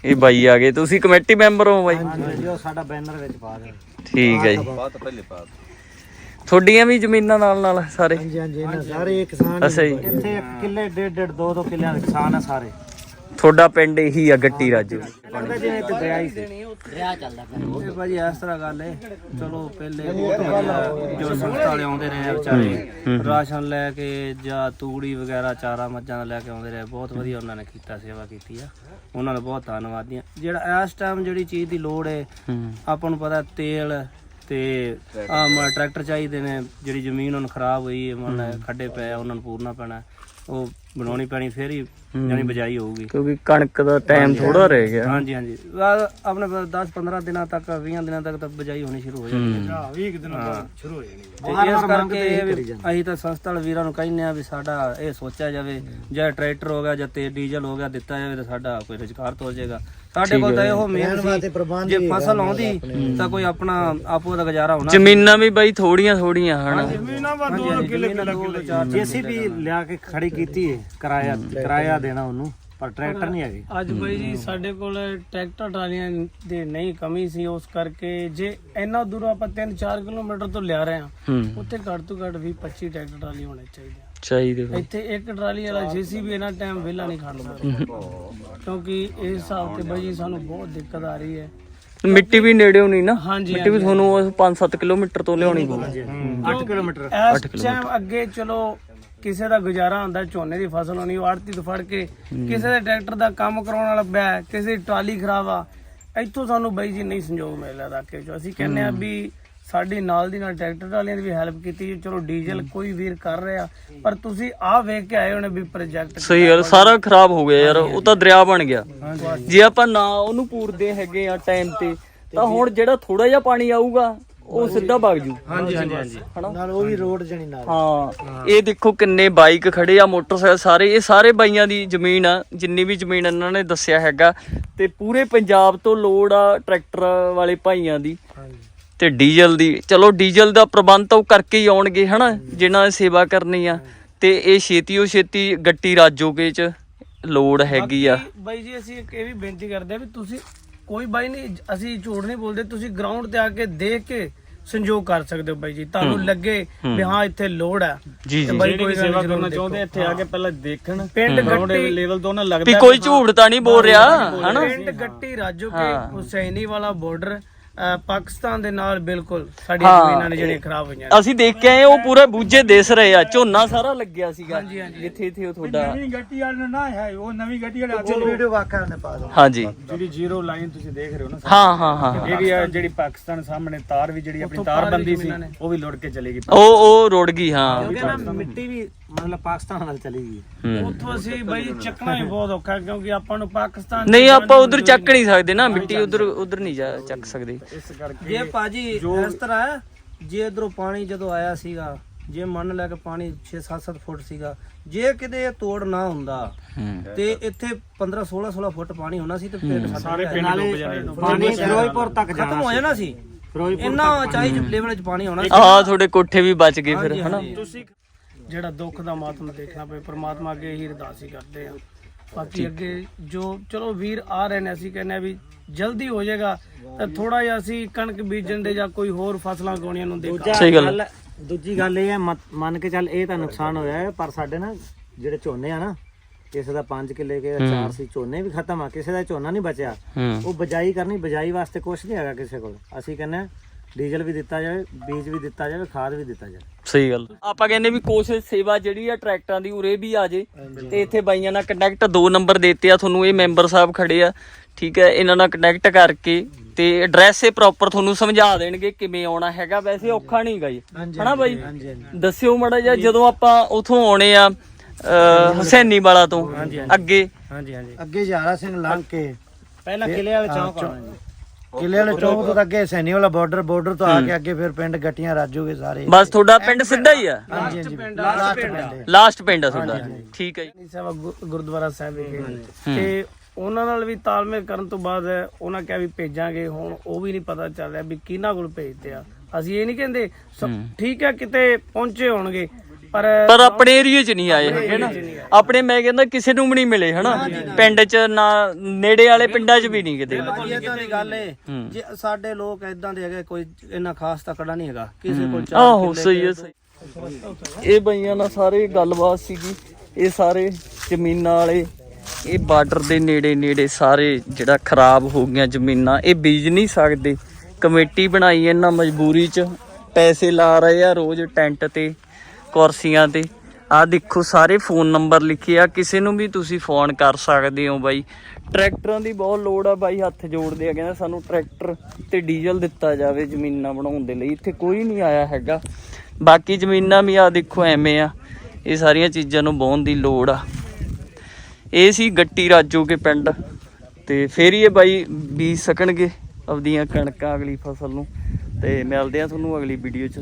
Speaker 1: ਇਹ ਬਾਈ ਆ ਗਏ। ਤੁਸੀਂ ਕਮੇਟੀ ਮੈਂਬਰ ਹੋ ਬਾਈ?
Speaker 4: ਹਾਂਜੀ ਉਹ ਸਾਡਾ ਬੈਨਰ ਵਿੱਚ ਪਾ ਦੇ
Speaker 1: ਠੀਕ ਹੈ ਜੀ।
Speaker 2: ਬਾਤ ਪਹਿਲੇ ਬਾਤ
Speaker 1: ਤੁਹਾਡੀਆਂ ਵੀ ਜ਼ਮੀਨਾਂ ਨਾਲ ਨਾਲ ਸਾਰੇ?
Speaker 4: ਹਾਂਜੀ ਹਾਂਜੀ ਇਹਨਾਂ ਸਾਰੇ ਕਿਸਾਨ।
Speaker 1: ਅੱਛਾ ਜੀ।
Speaker 4: ਇੱਥੇ ਕਿੱਲੇ ਡੇਢ ਡੇਢ ਦੋ ਦੋ ਕਿੱਲਿਆਂ ਦੇ ਕਿਸਾਨ ਆ ਸਾਰੇ।
Speaker 1: ਤੁਹਾਡਾ ਪਿੰਡ ਇਹੀ ਆ ਗੱਟੀ ਰਾਜੂ।
Speaker 4: ਲੱਗਦਾ ਜਿਵੇਂ ਇੱਥੇ ਦਰਿਆ ਹੀ ਸੀ।
Speaker 5: ਇਹ ਭਾਜੀ ਇਸ ਤਰ੍ਹਾਂ ਗੱਲ ਹੈ ਚਲੋ ਪਹਿਲੇ ਬਹੁਤ ਵਧੀਆ ਜੋ ਸੰਸਥਾ ਵਾਲੇ ਆਉਂਦੇ ਰਹੇ ਆ ਵਿਚਾਰੇ ਰਾਸ਼ਨ ਲੈ ਕੇ ਜਾਂ ਤੂੜੀ ਵਗੈਰਾ ਚਾਰਾ ਮੱਝਾਂ ਦਾ ਲੈ ਕੇ ਆਉਂਦੇ ਰਹੇ। ਬਹੁਤ ਵਧੀਆ ਉਹਨਾਂ ਨੇ ਕੀਤਾ ਸੇਵਾ ਕੀਤੀ ਆ। ਉਹਨਾਂ ਦਾ ਬਹੁਤ ਧੰਨਵਾਦੀ ਆ ਜਿਹੜਾ ਇਸ ਟਾਈਮ ਜਿਹੜੀ ਚੀਜ਼ ਦੀ ਲੋੜ ਹੂੰ। ਆਪਾਂ ਨੂੰ ਪਤਾ ਤੇਲ ਤੇ ਆ ਟਰੈਕਟਰ ਚਾਹੀਦੇ ਨੇ ਜਿਹੜੀ ਜ਼ਮੀਨ ਹੁਣ ਖਰਾਬ ਹੋਈ ਹੈ ਮੰਨ ਖੱਡੇ ਪਏ ਆ, ਉਹਨਾਂ ਨੂੰ ਪੂਰਨਾ ਪੈਣਾ। ਉਹ ਬਣਾਉਣੀ ਪੈਣੀ ਫੇਰ ਹੀ ਜਾਨੀ ਬਜਾਈ ਹੋਊਗੀ।
Speaker 1: ਕਿਉਂਕਿ ਕਣਕ ਦਾ ਟਾਈਮ ਥੋੜਾ ਰਹਿ ਗਿਆ।
Speaker 5: ਹਾਂਜੀ ਹਾਂਜੀ। ਆ- ਆਪਣੇ 10 15 ਦਿਨਾਂ ਤੱਕ 20 ਦਿਨਾਂ ਤੱਕ ਤਾਂ ਬਜਾਈ ਹੋਣੀ ਸ਼ੁਰੂ ਹੋ ਜਾਣੀ ਹੈ।
Speaker 3: 20 ਦਿਨਾਂ ਬਾਅਦ ਸ਼ੁਰੂ ਹੋ ਜਾਣੀ
Speaker 5: ਤੇ ਇਸ ਕਰਕੇ ਇਹ ਵੀ ਅਸੀਂ ਤਾਂ ਸੰਸਥਾ ਵਾਲੇ ਵੀਰਾਂ ਨੂੰ ਕਹਿੰਦੇ ਆ ਵੀ ਸਾਡਾ ਇਹ ਸੋਚਿਆ ਜਾਵੇ ਜੇ ਟਰੈਕਟਰ ਹੋ ਗਿਆ ਜਾਂ ਤੇ ਡੀਜ਼ਲ ਹੋ ਗਿਆ ਦਿੱਤਾ ਜਾਵੇ ਤਾਂ ਸਾਡਾ ਕੋਈ ਰੁਜ਼ਗਾਰ ਤੋਰ ਜਾਏਗਾ ਸਾਡੇ ਕੋਲ ਤਾਂ ਇਹੋ ਮੇਨ
Speaker 4: ਵਾਸਤੇ
Speaker 5: ਸੀ
Speaker 4: ਪ੍ਰਬੰਧ
Speaker 5: ਜੇ ਫਸਲ ਆਉਂਦੀ ਤਾਂ ਕੋਈ ਆਪਣਾ ਆਪੋ ਦਾ ਗੁਜ਼ਾਰਾ ਹੋਣਾ।
Speaker 1: ਜ਼ਮੀਨਾਂ ਵੀ ਬਾਈ ਥੋੜੀਆਂ ਥੋੜੀਆਂ ਹਨਾ
Speaker 3: ਜ਼ਮੀਨਾਂ ਵਾ ਦੋ ਕਿੱਲੇ ਕਿੱਲਾ ਕਿੱਲਾ
Speaker 4: ਜੇਸੀਬੀ ਲਿਆ ਕੇ ਖੜੀ ਕੀਤੀ ਹੈ। ਕਿਰਾਇਆ ਕਿਰਾਇਆ ਦੇਣਾ ਉਹਨੂੰ ਪਰ ਟਰੈਕਟਰ ਨਹੀਂ ਹੈਗੇ।
Speaker 6: ਅੱਜ ਬਾਈ ਜੀ ਸਾਡੇ ਕੋਲ ਟਰੈਕਟਰ ਟਰਾਲੀਆਂ ਦੀ ਨਹੀਂ ਕਮੀ ਸੀ ਉਸ ਕਰਕੇ ਜੇ ਇੰਨਾ ਦੂਰੋਂ ਆਪਾਂ 3-4 ਕਿਲੋਮੀਟਰ ਤੋਂ ਲਿਆ ਰਹੇ ਹਾਂ ਉੱਥੇ ਘੱਟ ਤੋਂ ਘੱਟ 20-25 ਟਰੈਕਟਰ ਟਰਾਲੀ ਹੋਣੇ ਚਾਹੀਦੇ ਆ।
Speaker 1: ਚਾਹੀਦੇ ਬਾਈ।
Speaker 6: ਇੱਥੇ ਇੱਕ ਟਰਾਲੀ ਵਾਲਾ ਜੀਸੀਬੀ ਇਹਨਾਂ ਟਾਈਮ ਵਿਹਲਾ ਨਹੀਂ ਖੜਦਾ ਕਿਉਂਕਿ ਇਸ ਹਿਸਾਬ ਤੇ ਬਾਈ ਜੀ ਸਾਨੂੰ ਬਹੁਤ ਦਿੱਕਤ ਆ ਰਹੀ ਹੈ।
Speaker 1: ਮਿੱਟੀ ਵੀ ਨੇੜਿਓ ਨਹੀਂ ਨਾ?
Speaker 6: ਹਾਂਜੀ
Speaker 1: ਮਿੱਟੀ ਵੀ ਤੁਹਾਨੂੰ 5-7 ਕਿਲੋਮੀਟਰ ਤੋਂ ਲਿਆਉਣੀ ਪਊ।
Speaker 6: 8 ਕਿਲੋਮੀਟਰ। ਇਸ ਟਾਈਮ ਅੱਗੇ ਚਲੋ ਕਿਸੇ ਦਾ ਗੁਜ਼ਾਰਾ ਹੁੰਦਾ ਝੋਨੇ ਦੀ ਫਸਲ ਹੋਣੀ ਉਹ ਆੜਤੀ ਤੋਂ ਫੜ ਕੇ ਕਿਸੇ ਦੇ ਟਰੈਕਟਰ ਦਾ ਕੰਮ ਕਰਾਉਣ ਵਾਲਾ ਬੈ ਕਿਸੇ ਦੀ ਟਰਾਲੀ ਖਰਾਬ ਆ ਇੱਥੋਂ ਸਾਨੂੰ ਬਾਈ ਜੀ ਨਹੀਂ ਸੰਯੋਗ ਮਿਲਦਾ ਇਲਾਕੇ ਚੋਂ। ਅਸੀਂ ਕਹਿੰਦੇ ਆ ਵੀ ਸਾਡੀ ਨਾਲ ਦੀ ਨਾਲ ਟਰੈਕਟਰ ਵਾਲਿਆਂ ਦੀ ਵੀ ਹੈਲਪ ਕੀਤੀ ਜੀ। ਚਲੋ ਡੀਜ਼ਲ ਕੋਈ ਵੀਰ ਕਰ ਰਿਹਾ ਪਰ ਤੁਸੀਂ ਆਹ ਵੇਖ ਕੇ ਆਏ ਹੋਣੇ ਵੀ ਪ੍ਰੋਜੈਕਟ
Speaker 1: ਸਹੀ ਗੱਲ ਸਾਰਾ ਖਰਾਬ ਹੋ ਗਿਆ ਯਾਰ ਉਹ ਤਾਂ ਦਰਿਆ ਬਣ ਗਿਆ। ਜੇ ਆਪਾਂ ਨਾ ਉਹਨੂੰ ਪੂਰਦੇ ਹੈਗੇ ਆ ਟਾਈਮ ਤੇ ਤਾਂ ਹੁਣ ਜਿਹੜਾ ਥੋੜਾ ਜਿਹਾ ਪਾਣੀ ਆਊਗਾ ਉਹ ਸਿੱਧਾ ਵਗ ਜੂ।
Speaker 5: ਹਾਂਜੀ ਹਾਂਜੀ ਹਾਂਜੀ।
Speaker 4: ਨਾਲ ਉਹ ਵੀ ਰੋਡ ਜਣੀ ਨਾਲ।
Speaker 1: ਹਾਂ ਇਹ ਦੇਖੋ ਕਿੰਨੇ ਬਾਈਕ ਖੜੇ ਆ ਮੋਟਰਸਾਈਕਲ ਸਾਰੇ ਇਹ ਸਾਰੇ ਬਾਈਆਂ ਦੀ ਜ਼ਮੀਨ ਆ ਜਿੰਨੀ ਵੀ ਜ਼ਮੀਨ ਇਹਨਾਂ ਨੇ ਦੱਸਿਆ ਹੈਗਾ। ਤੇ ਪੂਰੇ ਪੰਜਾਬ ਤੋਂ ਲੋੜ ਆ ਟਰੈਕਟਰ ਵਾਲੇ ਭਾਈਆਂ ਦੀ ਤੇ ਡੀਜ਼ਲ ਦੀ। ਚਲੋ ਡੀਜ਼ਲ ਦਾ ਪ੍ਰਬੰਧ ਤਾਂ ਉਹ ਕਰਕੇ ਹੀ ਆਉਣਗੇ ਹਨਾ? ਜਿਨ੍ਹਾਂ ਨੇ ਸੇਵਾ ਕਰਨੀ ਆ। ਤੇ ਇਹ ਛੇਤੀ ਉਹ ਛੇਤੀ ਗੱਟੀ ਰਾਜੋਗੇ ਚ ਲੋੜ ਹੈਗੀ ਆ।
Speaker 6: ਬਾਈ ਜੀ ਅਸੀਂ ਇਹ ਵੀ ਬੇਨਤੀ ਕਰਦੇ ਆ ਵੀ ਤੁਸੀਂ ਕੋਈ ਬਾਈ ਨਹੀਂ ਅਸੀਂ ਝੂਠ ਨਹੀਂ ਬੋਲਦੇ ਤੁਸੀਂ ਗਰਾਊਂਡ ਤੇ ਆ ਕੇ ਦੇਖ ਕੇ ਸੰਯੋਗ ਕਰ ਸਕਦੇ ਹੋ ਬਾਈ ਜੀ। ਤੁਹਾਨੂੰ ਲੱਗੇ ਵੀ ਹਾਂ। ਇੱਥੇ ਲੋੜ ਹੈ।
Speaker 1: ਜੀ ਜੀ।
Speaker 6: ਬਾਈ ਕੋਈ ਸੇਵਾ ਕਰਨਾ
Speaker 3: ਚਾਹੁੰਦੇ ਇੱਥੇ ਆ ਕੇ ਪਹਿਲਾਂ ਦੇਖਣ।
Speaker 6: ਪਿੰਡ ਗੱਟੀ
Speaker 3: ਲੈਵਲ ਤੋਂ ਨਾ ਲੱਗਦਾ
Speaker 1: ਵੀ ਕੋਈ ਝੂਠ ਤਾਂ ਨਹੀਂ ਬੋਲ ਰਿਹਾ ਹਨਾ?
Speaker 6: ਪਿੰਡ ਗੱਟੀ ਰਾਜੋ ਕੇ ਹੁਸੈਨੀ ਵਾਲਾ ਬਾਰਡਰ ਪਾਕਿਸਤਾਨ ਦੇ ਨਾਲ ਬਿਲਕੁਲ ਸਾਡੀ
Speaker 1: ਹਾਂ,
Speaker 6: ਜ਼ਮੀਨਾਂ ਨੇ ਜਿਹੜੀਆਂ ਖਰਾਬ ਹੋਈਆਂ ਨੇ।
Speaker 1: ਅਸੀਂ ਦੇਖ ਕੇ ਆਏ ਉਹ ਪੂਰੇ ਬੂਝੇ ਦਿਸ ਰਹੇ ਆ ਝੋਨਾ ਸਾਰਾ ਲੱਗਿਆ ਸੀਗਾ। ਜਿੱਥੇ ਇੱਥੇ ਉਹ ਤੁਹਾਡਾ
Speaker 3: ਨਵੀਂ ਗੱਡੀ ਵਾਲੇ ਨੂੰ ਨਾ ਹੈ ਉਹ ਨਵੀਂ ਗੱਡੀ ਵਾਲੇ
Speaker 4: ਉਹ ਵੀਡੀਓ ਵਾਕਿਆ ਨੇ ਪਾ ਦੋ।
Speaker 1: ਹਾਂਜੀ।
Speaker 3: ਜਿਹੜੀ ਜ਼ੀਰੋ ਲਾਈਨ ਤੁਸੀਂ ਦੇਖ ਰਹੇ ਹੋ ਨਾ
Speaker 1: ਹਾਂ ਹਾਂ ਹਾਂ
Speaker 3: ਇਹ ਵੀ ਆ ਜਿਹੜੀ ਪਾਕਿਸਤਾਨ ਸਾਹਮਣੇ ਤਾਰ ਵੀ ਜਿਹੜੀ ਆਪਣੀ ਤਾਰ ਬੰਦੀ ਸੀ ਉਹ ਵੀ ਲੁੜ ਕੇ ਚਲੇਗੀ
Speaker 1: ਉਹ ਉਹ ਰੁੜ ਗਈ ਹਾਂ।
Speaker 5: ਕਿਉਂਕਿ ਨਾ ਮਿੱਟੀ ਵੀ ਮਤਲਬ ਪਾਕਿਸਤਾਨ ਨਾਲ ਚਲੀ ਗਈ।
Speaker 6: ਉੱਥੋਂ ਅਸੀਂ ਬਈ ਚੱਕਣਾ ਹੀ ਬਹੁਤ ਔਖਾ ਕਿਉਂਕਿ ਆਪਾਂ ਨੂੰ ਪਾਕਿਸਤਾਨ
Speaker 1: ਨਹੀਂ ਆਪਾਂ ਉਧਰ ਚੱਕ ਨਹੀਂ। ਸਕਦੇ ਨਾ ਮਿੱਟੀ ਉਧਰ ਉਧਰ ਨਹੀਂ ਜਾ ਚੱਕ ਸਕਦੇ।
Speaker 5: ਜੇ ਭਾਜੀ ਇਸ ਤਰ੍ਹਾਂ ਹੈ ਜੇ ਇਧਰੋਂ ਪਾਣੀ ਜਦੋਂ ਆਇਆ ਸੀਗਾ ਜੇ ਮੰਨ ਲੈ ਕੇ ਪਾਣੀ 6-7 ਫੁੱਟ ਸੀਗਾ ਜੇ ਕਿਤੇ ਇਹ ਤੋੜ ਨਾ ਹੁੰਦਾ ਤੇ ਇੱਥੇ 15 16 16 ਫੁੱਟ ਪਾਣੀ ਹੋਣਾ ਸੀ ਤੇ ਪਿੰਡ ਸਾਰੇ ਪਿੰਡ ਡੁੱਬ ਜਾਣੇ ਪਾਣੀ ਫਿਰੋਜ਼ਪੁਰ ਤੱਕ ਜਾਣਾ ਖਤਮ ਹੋ ਜਾਣਾ ਸੀ। ਇੰਨਾ ਉਚਾਈ ਚ ਲੈਵਲ ਚ ਪਾਣੀ ਹੋਣਾ ਸੀ।
Speaker 1: ਆਹ ਤੁਹਾਡੇ ਕੋਠੇ ਵੀ ਬਚ ਗਏ ਫਿਰ ਹਨਾ?
Speaker 6: ਤੁਸੀਂ ਜਿਹੜਾ ਦੁੱਖ ਦਾ ਮਾਤਮ ਦੇਖਣਾ ਪਏ ਪ੍ਰਮਾਤਮਾ ਅੱਗੇ ਹੀ ਅਰਦਾਸ ਹੀ ਕਰਦੇ ਆ। ਬਾਕੀ ਅੱਗੇ ਜੋ ਚਲੋ ਵੀਰ ਆ ਰਹੇ ਨੇ ਅਸੀਂ ਕਹਿੰਦੇ ਆ ਵੀ ਜਲਦੀ ਹੋ ਜਾਏਗਾ ਤਾਂ ਥੋੜਾ ਜਿਹਾ ਅਸੀਂ ਕਣਕ ਬੀਜਣ ਦੇ ਜਾਂ ਕੋਈ ਹੋਰ ਫਸਲਾਂ ਗਾਉਣੀਆਂ ਨੂੰ ਦੇਖਾਂ
Speaker 1: ਸਹੀ ਗੱਲ
Speaker 4: ਦੂਜੀ ਗੱਲ ਇਹ ਹੈ ਮਤ- ਮੰਨ ਕੇ ਚੱਲ ਇਹ ਤਾਂ ਨੁਕਸਾਨ ਹੋਇਆ ਹੈ ਪਰ ਸਾਡੇ ਨਾ ਜਿਹੜੇ ਝੋਨੇ ਆ ਨਾ ਕਿਸੇ ਦਾ 5 ਕਿੱਲੇ ਕੇ 4 ਸੀ ਝੋਨੇ ਵੀ ਖਤਮ ਆ ਕਿਸੇ ਦਾ ਝੋਨਾ ਨਹੀਂ ਬਚਿਆ।
Speaker 1: ਹੂੰ।
Speaker 4: ਉਹ ਬਜਾਈ ਕਰਨੀ ਬਜਾਈ ਵਾਸਤੇ ਕੁਝ ਨਹੀਂ ਹੈਗਾ ਕਿਸੇ ਕੋਲ। ਅਸੀਂ ਕਹਿੰਦੇ ਹਾਂ, ਡੀਜ਼ਲ ਵੀ ਦਿੱਤਾ ਜਾਵੇ ਬੀਜ ਵੀ ਦਿੱਤਾ ਜਾਵੇ ਖਾਦ ਵੀ ਦਿੱਤਾ ਜਾਵੇ।
Speaker 1: ਸਹੀ ਗੱਲ। ਆਪਾਂ ਕਹਿੰਦੇ ਵੀ ਕੋਸ਼ਿਸ਼ ਸੇਵਾ ਜਿਹੜੀ ਆ ਟਰੈਕਟਰਾਂ ਦੀ ਉਰੇ ਵੀ ਆ ਜੇ। ਤੇ ਇੱਥੇ ਬਾਈਆਂ ਨਾਲ ਕੰਟੈਕਟ ਦੋ ਨੰਬਰ ਦਿੱਤੇ ਆ ਤੁਹਾਨੂੰ ਇਹ ਮੈਂਬਰ ਸਾਹਿਬ ਖੜੇ ਆ। ਠੀਕ ਹੈ ਇਹਨਾਂ ਨਾਲ ਕੰਟੈਕਟ ਕਰਕੇ ਤੇ ਐਡਰੈਸ ਇਹ ਪ੍ਰੋਪਰ ਤੁਹਾਨੂੰ ਸਮਝਾ ਦੇਣਗੇ ਕਿਵੇਂ ਆਉਣਾ ਹੈਗਾ। ਵੈਸੇ ਔਖਾ ਨਹੀਂ ਗਾ ਜੀ ਹਨਾ ਬਾਈ? ਦੱਸਿਓ ਮੜਾ ਜਿਹਾ ਜਦੋਂ ਆਪਾਂ ਉਥੋਂ ਆਉਣੇ ਆ ਹੁਸੈਨੀ ਵਾਲਾ ਤੋਂ ਅੱਗੇ।
Speaker 5: ਹਾਂਜੀ ਹਾਂਜੀ।
Speaker 4: ਅੱਗੇ ਜਾਰਾ ਸਿੰਘ ਲੰਘ ਕੇ।
Speaker 5: ਪਹਿਲਾਂ ਕਿਲੇ ਵਾਲੇ ਚੌਂਕ ਆਉਣਾ ਜੀ?
Speaker 4: ਕਿਲੇ ਵਾਲੇ ਚੌਂਕ ਤੋਂ ਤਾਂ ਅੱਗੇ ਸੈਣੀ ਵਾਲਾ ਬਾਰਡਰ ਬਾਰਡਰ ਤੋਂ ਆ ਕੇ ਅੱਗੇ ਫਿਰ ਪਿੰਡ ਗੱਟੀਆਂ ਰਾਜੋਗੇ ਸਾਰੇ
Speaker 1: ਬਸ ਤੁਹਾਡਾ ਪਿੰਡ ਸਿੱਧਾ ਹੀ ਆ।
Speaker 4: ਹਾਂਜੀ ਹਾਂਜੀ ਲਾਸਟ ਪਿੰਡ ਹੈ।
Speaker 1: ਲਾਸਟ ਪਿੰਡ ਆ ਤੁਹਾਡਾ। ਠੀਕ ਹੈ ਜੀ।
Speaker 6: ਸਾਹਿਬ ਗੁਰਦੁਆਰਾ ਸਾਹਿਬ ਵਿਖੇ। ਤੇ ਉਹਨਾਂ ਨਾਲ ਵੀ ਤਾਲਮੇਲ ਕਰਨ ਤੋਂ ਬਾਅਦ ਉਹਨਾਂ ਕਿਹਾ ਵੀ ਭੇਜਾਂਗੇ। ਹੁਣ ਉਹ ਵੀ ਨਹੀਂ ਪਤਾ ਚੱਲ ਰਿਹਾ ਵੀ ਕਿਹਨਾਂ ਕੋਲ ਭੇਜਦੇ ਆ। ਅਸੀਂ ਇਹ ਨਹੀਂ ਕਹਿੰਦੇ ਠੀਕ ਹੈ ਕਿਤੇ ਪਹੁੰਚੇ ਹੋਣਗੇ। ਪਰ
Speaker 1: ਪਰ ਆਪਣੇ ਏਰੀਏ 'ਚ ਨਹੀਂ ਆਏ ਹੈਗੇ ਨਾ। ਆਪਣੇ ਮੈਂ ਕਹਿੰਦਾ ਕਿਸੇ ਨੂੰ ਵੀ ਨਹੀਂ ਮਿਲੇ ਹਨਾ? ਪਿੰਡ 'ਚ ਨਾ ਨੇੜੇ ਵਾਲੇ ਪਿੰਡਾਂ 'ਚ ਵੀ ਨਹੀਂ ਕਿਤੇ।
Speaker 5: ਭਾਜੀ ਇਦਾਂ ਦੀ ਗੱਲ ਏ। ਜੇ ਸਾਡੇ ਲੋਕ ਇਦਾਂ ਦੇ ਹੈਗੇ ਕੋਈ ਇੰਨਾ ਖਾਸ ਤਕੜਾ ਨਹੀਂ ਹੈਗਾ। ਕਿਸੇ ਕੋਲ ਚਾਰ
Speaker 1: ਆਹੋ ਸਹੀ ਹੈ ਸਹੀ। ਇਹ ਬਈਆਂ ਨਾਲ ਸਾਰੇ ਗੱਲਬਾਤ ਸੀਗੀ। ਇਹ ਸਾਰੇ ਜ਼ਮੀਨਾਂ ਵਾਲੇ ਇਹ ਬਾਰਡਰ ਦੇ ਨੇੜੇ ਨੇੜੇ ਸਾਰੇ ਜਿਹੜਾ ਖਰਾਬ ਹੋ ਗਈਆਂ ਜ਼ਮੀਨਾਂ ਇਹ ਬੀਜ ਨਹੀਂ ਸਕਦੇ। ਕਮੇਟੀ ਬਣਾਈ ਇਹਨਾਂ ਮਜਬੂਰੀ 'ਚ। ਪੈਸੇ ਲਾ ਰਹੇ ਆ ਰੋਜ਼ ਟੈਂਟ ਤੇ। ਕੁਰਸੀਆਂ ਤੇ। ਆ ਦੇਖੋ, ਸਾਰੇ ਫੋਨ ਨੰਬਰ ਲਿਖੇ ਆ। ਕਿਸੇ ਨੂੰ ਵੀ ਤੁਸੀਂ ਫੋਨ ਕਰ ਸਕਦੇ ਹੋ ਬਾਈ। ਟਰੈਕਟਰਾਂ ਦੀ ਬਹੁਤ ਲੋੜ ਆ ਬਾਈ, ਹੱਥ ਜੋੜਦੇ ਆ। ਕਹਿੰਦਾ ਸਾਨੂੰ ਟਰੈਕਟਰ ਤੇ ਡੀਜ਼ਲ ਦਿੱਤਾ ਜਾਵੇ ਜ਼ਮੀਨਾਂ ਬਣਾਉਣ ਦੇ ਲਈ। ਇੱਥੇ ਕੋਈ ਨਹੀਂ ਆਇਆ ਹੈਗਾ। ਬਾਕੀ ਜ਼ਮੀਨਾਂ ਵੀ ਆ ਦੇਖੋ, ਐਵੇਂ ਆ। ਇਹ ਸਾਰੀਆਂ ਚੀਜ਼ਾਂ ਨੂੰ ਵਾਹੁਣ ਦੀ ਲੋੜ ਆ। ਇਹ ਸੀ ਗੱਟੀ ਰਾਜੋ ਕੇ ਪਿੰਡ। ਤੇ ਫੇਰ ਹੀ ਇਹ ਬਾਈ ਬੀਜ ਸਕਣਗੇ ਆਪਦੀਆਂ ਕਣਕਾਂ ਅਗਲੀ ਫਸਲ ਨੂੰ। ਤੇ ਮਿਲਦੇ ਆ ਤੁਹਾਨੂੰ ਅਗਲੀ ਵੀਡੀਓ 'ਚ।